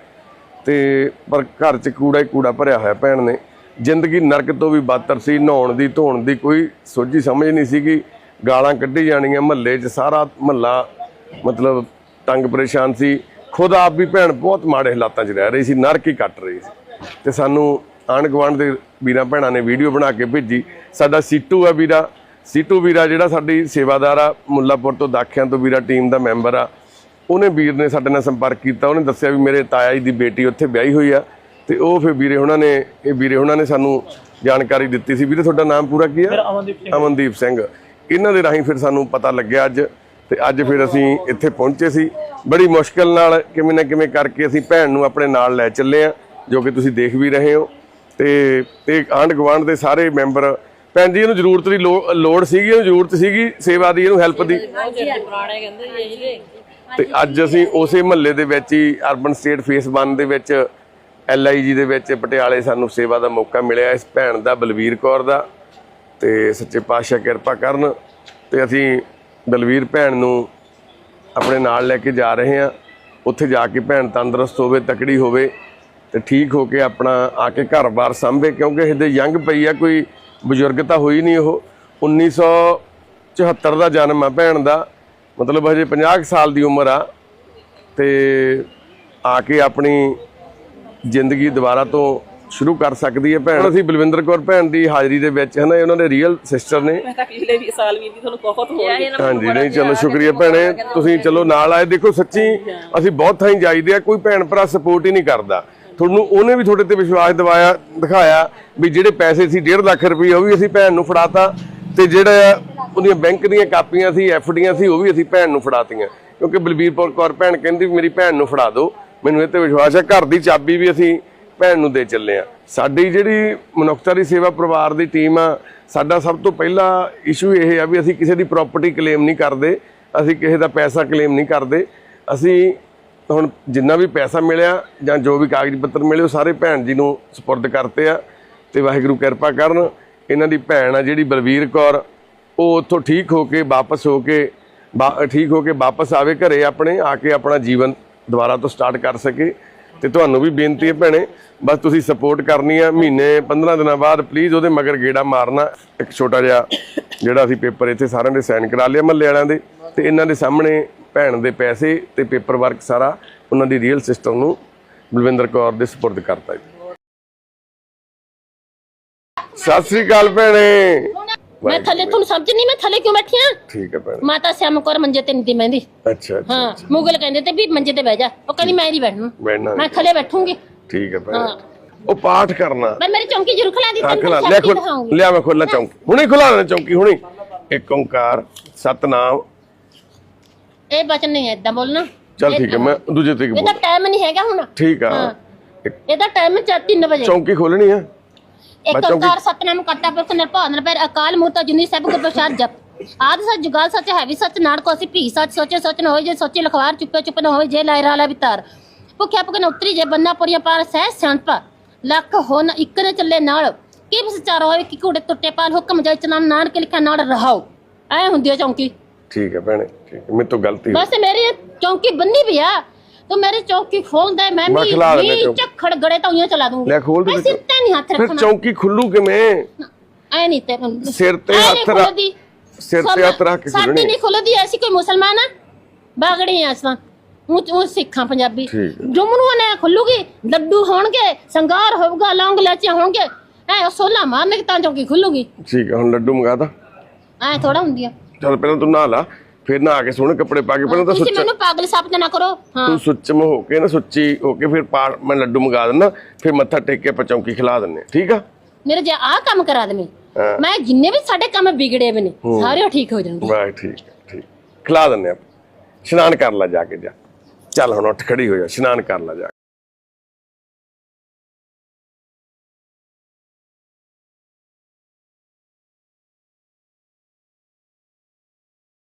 ਤੇ ਪਰ ਘਰ 'ਚ ਕੂੜਾ ਹੀ ਕੂੜਾ ਭਰਿਆ ਹੋਇਆ ਭੈਣ ਨੇ। ਜ਼ਿੰਦਗੀ ਨਰਕ ਤੋਂ ਵੀ ਬਦਤਰ ਸੀ, ਨਹਾਉਣ ਦੀ, ਧੋਣ ਦੀ ਕੋਈ ਸੋਝੀ ਸਮਝ ਨਹੀਂ ਸੀਗੀ। ਗਾਲਾਂ ਕੱਢੀ ਜਾਣੀਆਂ ਮਹੱਲੇ 'ਚ, ਸਾਰਾ ਮਹੱਲਾ ਮਤਲਬ ਤੰਗ ਪਰੇਸ਼ਾਨ ਸੀ। ਖੁਦ ਆਪ ਵੀ ਭੈਣ ਬਹੁਤ ਮਾੜੇ ਹਾਲਾਤਾਂ 'ਚ ਰਹਿ ਰਹੀ ਸੀ, ਨਰਕ ਹੀ ਕੱਟ ਰਹੀ ਸੀ। ਤੇ ਸਾਨੂੰ ਆਂਢ ਗੁਆਂਢ ਦੇ ਵੀਰਾਂ ਭੈਣਾਂ ਨੇ ਵੀਡੀਓ ਬਣਾ ਕੇ ਭੇਜੀ। ਸਾਡਾ ਸੀਟੂ ਆ ਵੀਰਾ। ਸੀਟੂ ਵੀਰਾ ਜਿਹੜਾ ਸਾਡੀ ਸੇਵਾਦਾਰ ਆ ਮੁੱਲਾਪੁਰ ਤੋਂ ਦਾਖਿਆਂ ਤੋਂ ਵੀਰਾ ਟੀਮ ਦਾ ਮੈਂਬਰ ਆ। ਉਹਨੇ ਵੀਰ ਨੇ ਸਾਡੇ ਨਾਲ ਸੰਪਰਕ ਕੀਤਾ। ਉਹਨੇ ਦੱਸਿਆ ਵੀ ਮੇਰੇ ਤਾਇਆ ਜੀ ਦੀ ਬੇਟੀ ਉੱਥੇ ਵਿਆਹੀ ਹੋਈ ਆ। ਤੇ ਉਹ ਫਿਰ ਵੀਰੇ ਉਹਨਾਂ ਨੇ ਇਹ ਵੀਰੇ ਉਹਨਾਂ ਨੇ ਸਾਨੂੰ ਜਾਣਕਾਰੀ ਦਿੱਤੀ ਸੀ। ਵੀਰੇ ਤੁਹਾਡਾ ਨਾਮ ਪੂਰਾ ਕੀ ਆ? ਅਮਨਦੀਪ ਸਿੰਘ। ਇਹਨਾਂ ਦੇ ਰਾਹੀਂ ਫਿਰ ਸਾਨੂੰ ਪਤਾ ਲੱਗਿਆ ਅੱਜ। ਤੇ ਅੱਜ ਫਿਰ ਅਸੀਂ ਇੱਥੇ ਪਹੁੰਚੇ ਸੀ। ਬੜੀ ਮੁਸ਼ਕਲ ਨਾਲ ਕਿਵੇਂ ਨਾ ਕਿਵੇਂ ਕਰਕੇ ਅਸੀਂ ਭੈਣ ਨੂੰ ਆਪਣੇ ਨਾਲ ਲੈ ਚੱਲੇ ਆ ਜੋ ਕਿ ਤੁਸੀਂ ਦੇਖ ਵੀ ਰਹੇ ਹੋ। ਤੇ ਤੇ ਆਂਢ ਗੁਆਂਢ ਦੇ ਸਾਰੇ ਮੈਂਬਰ ਭੈਣ ਜੀ ਇਹਨੂੰ ਜ਼ਰੂਰਤ ਦੀ ਲੋੜ ਸੀਗੀ ਇਹਨੂੰ ਜ਼ਰੂਰਤ ਸੀਗੀ ਸੇਵਾ ਦੀ ਇਹਨੂੰ ਹੈਲਪ ਦੀ। ਤੇ ਅੱਜ ਅਸੀਂ ਉਸੇ ਮਹੱਲੇ ਦੇ ਵਿੱਚ ਹੀ ਅਰਬਨ ਸਟੇਟ ਫੇਸ 1 ਦੇ ਵਿੱਚ ਐਲਆਈਜੀ ਦੇ ਵਿੱਚ ਪਟਿਆਲੇ ਸਾਨੂੰ ਸੇਵਾ ਦਾ ਮੌਕਾ ਮਿਲਿਆ ਇਸ ਭੈਣ ਦਾ ਬਲਵੀਰ ਕੌਰ ਦਾ। ਤੇ ਸੱਚੇ ਪਾਤਸ਼ਾਹ ਕਿਰਪਾ ਕਰਨ ਤੇ ਅਸੀਂ ਬਲਵੀਰ ਭੈਣ ਨੂੰ ਆਪਣੇ ਨਾਲ ਲੈ ਕੇ ਜਾ ਰਹੇ ਹਾਂ। ਉੱਥੇ ਜਾ ਕੇ ਭੈਣ ਤੰਦਰੁਸਤ ਹੋਵੇ ਤਕੜੀ ਹੋਵੇ ਤੇ ਠੀਕ ਹੋ ਕੇ ਆਪਣਾ ਆ ਕੇ ਘਰ-ਬਾਰ ਸੰਭੇ ਕਿਉਂਕਿ ਇਹਦੇ ਯੰਗ ਪਈ ਆ ਕੋਈ ਬਜ਼ੁਰਗ ਤਾਂ ਹੋਈ ਨਹੀਂ ਉਹ। 1974 ਦਾ ਜਨਮ ਆ ਭੈਣ ਦਾ ਮਤਲਬ ਹਜੇ 50 ਕੁ ਸਾਲ ਦੀ ਉਮਰ ਆ। ਤੇ ਆ ਕੇ ਆਪਣੀ ਜ਼ਿੰਦਗੀ ਦੁਬਾਰਾ ਤੋਂ ਸ਼ੁਰੂ ਕਰ ਸਕਦੀ ਹੈ ਭੈਣ। ਅਸੀਂ ਬਲਵਿੰਦਰ ਕੌਰ ਭੈਣ ਦੀ ਹਾਜ਼ਰੀ ਦੇ ਵਿੱਚ ਹਨਾ ਇਹ ਉਹਨਾਂ ਦੇ ਰੀਅਲ ਸਿਸਟਰ ਨੇ। ਮੈਂ ਤਾਂ ਪਿਛਲੇ 20 ਸਾਲ ਵੀ ਤੁਹਾਨੂੰ ਬਹੁਤ ਹੋ ਗਈ ਹਾਂਜੀ ਨਹੀਂ ਚਲੋ ਸ਼ੁਕਰੀਆ ਭੈਣੇ। ਤੁਸੀਂ ਚਲੋ ਨਾਲ ਆਏ। ਦੇਖੋ ਸੱਚੀ ਅਸੀਂ ਬਹੁਤ ਥਾਈਂ ਜਾਈਦੇ ਆ ਕੋਈ ਭੈਣ ਭਰਾ ਸਪੋਰਟ ਹੀ ਨਹੀਂ ਕਰਦਾ। ਤੁਹਾਨੂੰ ਉਹਨੇ ਵੀ ਤੁਹਾਡੇ ਤੇ ਵਿਸ਼ਵਾਸ ਦਿਵਾਇਆ, ਦਿਖਾਇਆ ਵੀ ਜਿਹੜੇ ਪੈਸੇ ਸੀ 1.5 ਲੱਖ ਰੁਪਏ ਉਹ ਵੀ ਅਸੀਂ ਭੈਣ ਨੂੰ ਫੜਾਤਾ ਤੇ ਜਿਹੜਾ ਉਹਦੀਆਂ ਬੈਂਕ ਦੀਆਂ ਕਾਪੀਆਂ ਸੀ ਐਫਡੀਆਂ ਸੀ, ਉਹ ਵੀ ਅਸੀਂ ਭੈਣ ਨੂੰ ਫੜਾਤੀਆਂ। ਕਿਉਂਕਿ ਬਲਬੀਰ ਕੌਰ ਭੈਣ ਕਹਿੰਦੀ ਵੀ ਮੇਰੀ ਭੈਣ ਨੂੰ ਫੜਾ ਦਿਓ। ਮੈਨੂੰ ਇਹ ਤੇ ਵਿਸ਼ਵਾਸ ਹੈ, ਘਰ ਦੀ ਚਾਬੀ ਵੀ ਅਸੀਂ ਭੈਣ ਨੂੰ ਦੇ ਚੱਲੇ ਆ ਸਾਡੀ ਜਿਹੜੀ ਮਨੁੱਖਤਾ ਦੀ ਸੇਵਾ ਪਰਿਵਾਰ ਦੀ ਟੀਮ ਆ, ਸਾਡਾ ਸਭ ਤੋਂ ਪਹਿਲਾ ਇਸ਼ੂ ਇਹ ਆ ਵੀ ਅਸੀਂ ਕਿਸੇ ਦੀ ਪ੍ਰਾਪਰਟੀ ਕਲੇਮ ਨਹੀਂ ਕਰਦੇ, ਅਸੀਂ ਕਿਸੇ ਦਾ ਪੈਸਾ ਕਲੇਮ ਨਹੀਂ ਕਰਦੇ। ਅਸੀਂ ਹੁਣ ਜਿੰਨਾ ਵੀ ਪੈਸਾ ਮਿਲਿਆ ਜਾਂ ਜੋ ਵੀ ਕਾਗਜ਼ ਪੱਤਰ ਮਿਲੇ, ਉਹ ਸਾਰੇ ਭੈਣ ਜੀ ਨੂੰ ਸਪੁਰਦ ਕਰਤੇ ਆ ਤੇ ਵਾਹਿਗੁਰੂ ਕਿਰਪਾ ਕਰਨ, ਇਹਨਾਂ ਦੀ ਭੈਣ ਆ ਜਿਹੜੀ ਬਲਵੀਰ ਕੌਰ, ਉਹ ਉੱਥੋਂ ਠੀਕ ਹੋ ਕੇ ਵਾਪਸ ਹੋ ਕੇ ਵਾ- ਠੀਕ ਹੋ ਕੇ ਵਾਪਸ ਆਵੇ ਘਰੇ ਆਪਣੇ, ਆ ਕੇ ਆਪਣਾ ਜੀਵਨ ਦੁਬਾਰਾ ਤੋਂ ਸਟਾਰਟ ਕਰ ਸਕੇ। ਤੇ ਤੁਹਾਨੂੰ ਵੀ ਬੇਨਤੀ ਹੈ ਭੈਣੇ, ਬਸ ਤੁਸੀਂ ਸਪੋਰਟ ਕਰਨੀ ਆ। ਮਹੀਨੇ 15 ਦਿਨਾਂ ਬਾਅਦ ਪਲੀਜ਼ ਉਹਦੇ ਮਗਰ ਗੇੜਾ ਮਾਰਨਾ। ਇੱਕ ਛੋਟਾ ਜਿਹਾ ਜਿਹੜਾ ਅਸੀਂ ਪੇਪਰ ਇੱਥੇ ਸਾਰਿਆਂ ਦੇ ਸਾਈਨ ਕਰਾ ਲਿਆ ਮਹੱਲੇ ਵਾਲਿਆਂ ਦੇ। ਤੇ ਇਹਨਾਂ ਦੇ ਸਾਹਮਣੇ ਭੈਣ ਦੇ ਪੈਸੇ ਤੇ ਪੇਪਰ ਵਰਕ ਸਾਰਾ ਉਹਨਾਂ ਦੀ ਰੀਅਲ ਸਿਸਟਮ ਨੂੰ ਬਲਵਿੰਦਰ ਕੌਰ ਦੇ ਸਪੁਰਦ ਕਰਤਾ ਜੀ। ਸਤਿ ਸ੍ਰੀ ਅਕਾਲ ਭੈਣੇ। ਮੈਂ ਥੱਲੇ ਤੁਹਾਨੂੰ ਸਮਝ ਨਹੀਂ ਮੈਂ ਥੱਲੇ ਕਿਉਂ ਬੈਠੀ ਆ? ਠੀਕ ਹੈ ਭੈਣੇ। ਮਾਤਾ ਸਿਆਮ ਕੌਰ ਮੰਜੇ ਤੇ ਨਹੀਂ ਦੀ ਮਹਿੰਦੀ ਅੱਛਾ ਅੱਛਾ। ਹਾਂ ਮੁਗਲ ਕਹਿੰਦੇ ਤੇ ਵੀ ਮੰਜੇ ਤੇ ਬਹਿ ਜਾ। ਉਹ ਕਹਿੰਦੀ ਮੈਂ ਨਹੀਂ ਬੈਠਣਾ। ਬੈਠਣਾ ਮੈਂ ਥੱਲੇ ਬੈਠੂੰਗੀ। ਠੀਕ ਹੈ ਭੈਣੇ। ਉਹ ਪਾਠ ਕਰਨਾ। ਮੈਂ ਮੇਰੀ ਚੌਂਕੀ ਜ਼ਰੂਰ ਖਲਾ ਦੀ ਤੈਨੂੰ ਖੁਲਾ। ਸ਼ਕਤੀ ਖੁੱਲ। ਲਿਆ ਮੈਂ ਖੋਲਾਂ ਚੌਂਕੀ। ਹੁਣੇ ਖੁਲਾ ਦੇਣਾ ਚੌਂਕੀ ਹੁਣੇ। ਇੱਕ ਓੰਕਾਰ ਸਤਨਾਮ। ਇਹ ਬਚਨ ਨਹੀਂ ਐਦਾਂ ਬੋਲਣਾ। ਚਲ ਠੀਕ ਹੈ ਮੈਂ ਦੂਜੇ ਤੇ ਇਹਦਾ ਟਾਈਮ ਨਹੀਂ ਹੈਗਾ ਹੁਣ। ਠੀਕ ਆ। ਇਹਦਾ ਟਾਈਮ 3 ਵਜੇ। ਚੌਂਕੀ ਖੋਲਣੀ ਆ। ਇੱਕ ਓੰਕਾਰ ਸਤਨਾਮ ਕਰਤਾ ਪੁਰਖ ਨਿਰਭਉ ਨਿਰਭੈ ਅਕਾਲ ਮੂਰਤ ਜੁਨੀ ਸਭ ਕੋ ਪ੍ਰਸਾਦ ਜਪ। ਆਦ ਸੱਚ ਜੁਗਾਲ ਸੱਚ ਹੈ ਵੀ ਸੱਚ ਨਾੜ ਕੋ ਅਸੀਂ ਭੀ ਸੱਚ ਸੋਚੇ ਸੋਚ ਨਾ ਹੋਏ ਜੇ ਸੋਚੇ ਲਖਵਾਰ ਚੁੱਪੇ ਚੁੱਪ ਨਾ ਹੋਏ ਜੇ ਲਾਇ ਰਾਲਾ ਵਿਤਾਰ। ਭੁੱਖਿਆ ਭੁੱਖ ਨਾ ਉਤਰੀ ਜੇ ਬੰਨਾ ਪੁਰੀਆਂ ਪਾਰ ਸਹਿ ਸਿਆਣਪਾ। ਲੱਖ ਹੋ ਨਾ ਇੱਕ ਨੇ ਚੱਲੇ ਨਾਲ। ਕੀ ਵਿਚਾਰ ਹੋਏ ਕਿ ਘੋੜੇ ਟੁੱਟੇ ਪਾਲ ਹੁਕਮ ਜੈ ਚਨਾਮ ਨਾਨਕ ਲਿਖਿਆ ਨਾਲ ਰਹਾਓ। ਐ ਹੁੰਦੀ ਆ ਚੌਂਕੀ। ਠੀਕ ਹੈ ਭੈਣੇ ਠੀਕ ਹੈ ਮੇਰੇ ਤੋਂ ਗਲਤੀ ਬਸ ਮੇਰੀ ਚੌਂਕੀ ਬੰਨੀ ਵੀ ਆ। ਤੂੰ ਮੇਰੀ ਚੌਂਕੀ ਖੋਲਦਾ ਹੈ, ਮੈਂ ਮੈਂ ਵੀ ਖਿਲਾ ਦੇਣਾ ਵੀ ਚੌਂਕੀ। ਝੱਖੜ ਗੜੇ ਤਾਂ ਉਈਆਂ ਚਲਾ ਦੂੰਗੀ। ਲੈ ਖੋਲ ਦੇ ਮੈਂ ਵਿੱਚ। ਸਿਰ ਤੇ ਨਹੀਂ ਹੱਥ ਫਿਰ ਚੌਂਕੀ ਖੁੱਲੂ ਕਿਵੇਂ? ਐ ਨਹੀਂ ਤੇ ਸਿਰ ਤੇ ਹੱਥ ਰੱਖ-। ਸਿਰ ਤੇ ਹੱਥ ਰੱਖ ਕੇ ਸਾਡੀ ਖੁੱਲਣੀ। ਨਹੀਂ ਖੁੱਲਦੀ ਐਸੀ ਕੋਈ ਮੁਸਲਮਾਨ ਆ? ਬਾਗੜੀ ਆ ਅਸਾਂ। ਉਹ ਉਹ ਸਿੱਖਾਂ ਪੰਜਾਬੀ। ਠੀਕ ਹੈ। ਜੁਮਨੂੰ ਨੇ ਖੁੱਲੂਗੀ ਲੱਡੂ ਹੋਣਗੇ ਸੰਗਾਰ ਹੋਊਗਾ ਲੌਂਗ ਲੈਚੇ ਹੋਣਗੇ। ਐ ਸੋਲਾ ਮਾਰਨੇ ਤਾਂ ਚੌਂਕੀ ਖੁੱਲੂਗੀ। ਠੀਕ ਹੈ ਹੁਣ ਲੱਡੂ ਮੰਗਾ ਦਾ ਐ ਥੋੜਾ ਹੁੰਦੀ ਆ ਚਲ ਪਹਿਲਾਂ ਤੂੰ ਨਹਾ ਲਾ। ਫਿਰ ਨਹਾ ਕੇ ਸੋਹਣੇ ਕੱਪੜੇ ਪਾ ਕੇ ਪਹਿਲਾਂ ਤਾਂ ਤੁਸੀਂ ਸੁੱਚ ਮੈਨੂੰ ਪਾਗਲ ਸਾਬਤ ਨਾ ਕਰੋ। ਹਾਂ। ਤੂੰ ਸੁੱਚਮ ਹੋ ਕੇ ਨਾ ਸੁੱਚੀ ਹੋ ਕੇ ਫਿਰ ਪਾ ਮੈਂ ਲੱਡੂ ਮੰਗਾ ਦਿੰਦਾ ਫਿਰ ਮੱਥਾ ਟੇਕ ਕੇ ਆਪਾਂ ਚੌਂਕੀ ਖਿਲਾ ਦਿੰਨੇ ਠੀਕ ਆ? ਮੇਰੇ ਜੇ ਆਹ ਕੰਮ ਕਰਾ ਦੇਵੇਂ ਹਾਂ। ਮੈਂ ਜਿੰਨੇ ਵੀ ਸਾਡੇ ਕੰਮ ਵਿਗੜੇ ਵੀ ਨੇ ਸਾਰੇ ਉਹ ਠੀਕ ਹੋ ਜਾਣਗੇ। ਵਾਹ ਠੀਕ ਹੈ ਠੀਕ। ਖਿਲਾ ਦਿੰਨੇ ਆਪਾਂ ਇਸ਼ਨਾਨ ਕਰ ਲੈ ਜਾ ਕੇ ਜਾ। ਚੱਲ ਹੁਣ ਉੱਠ ਖੜੀ ਹੋ ਜਾ ਇਸ਼ਨਾਨ ਕਰ ਲੈ ਜਾ।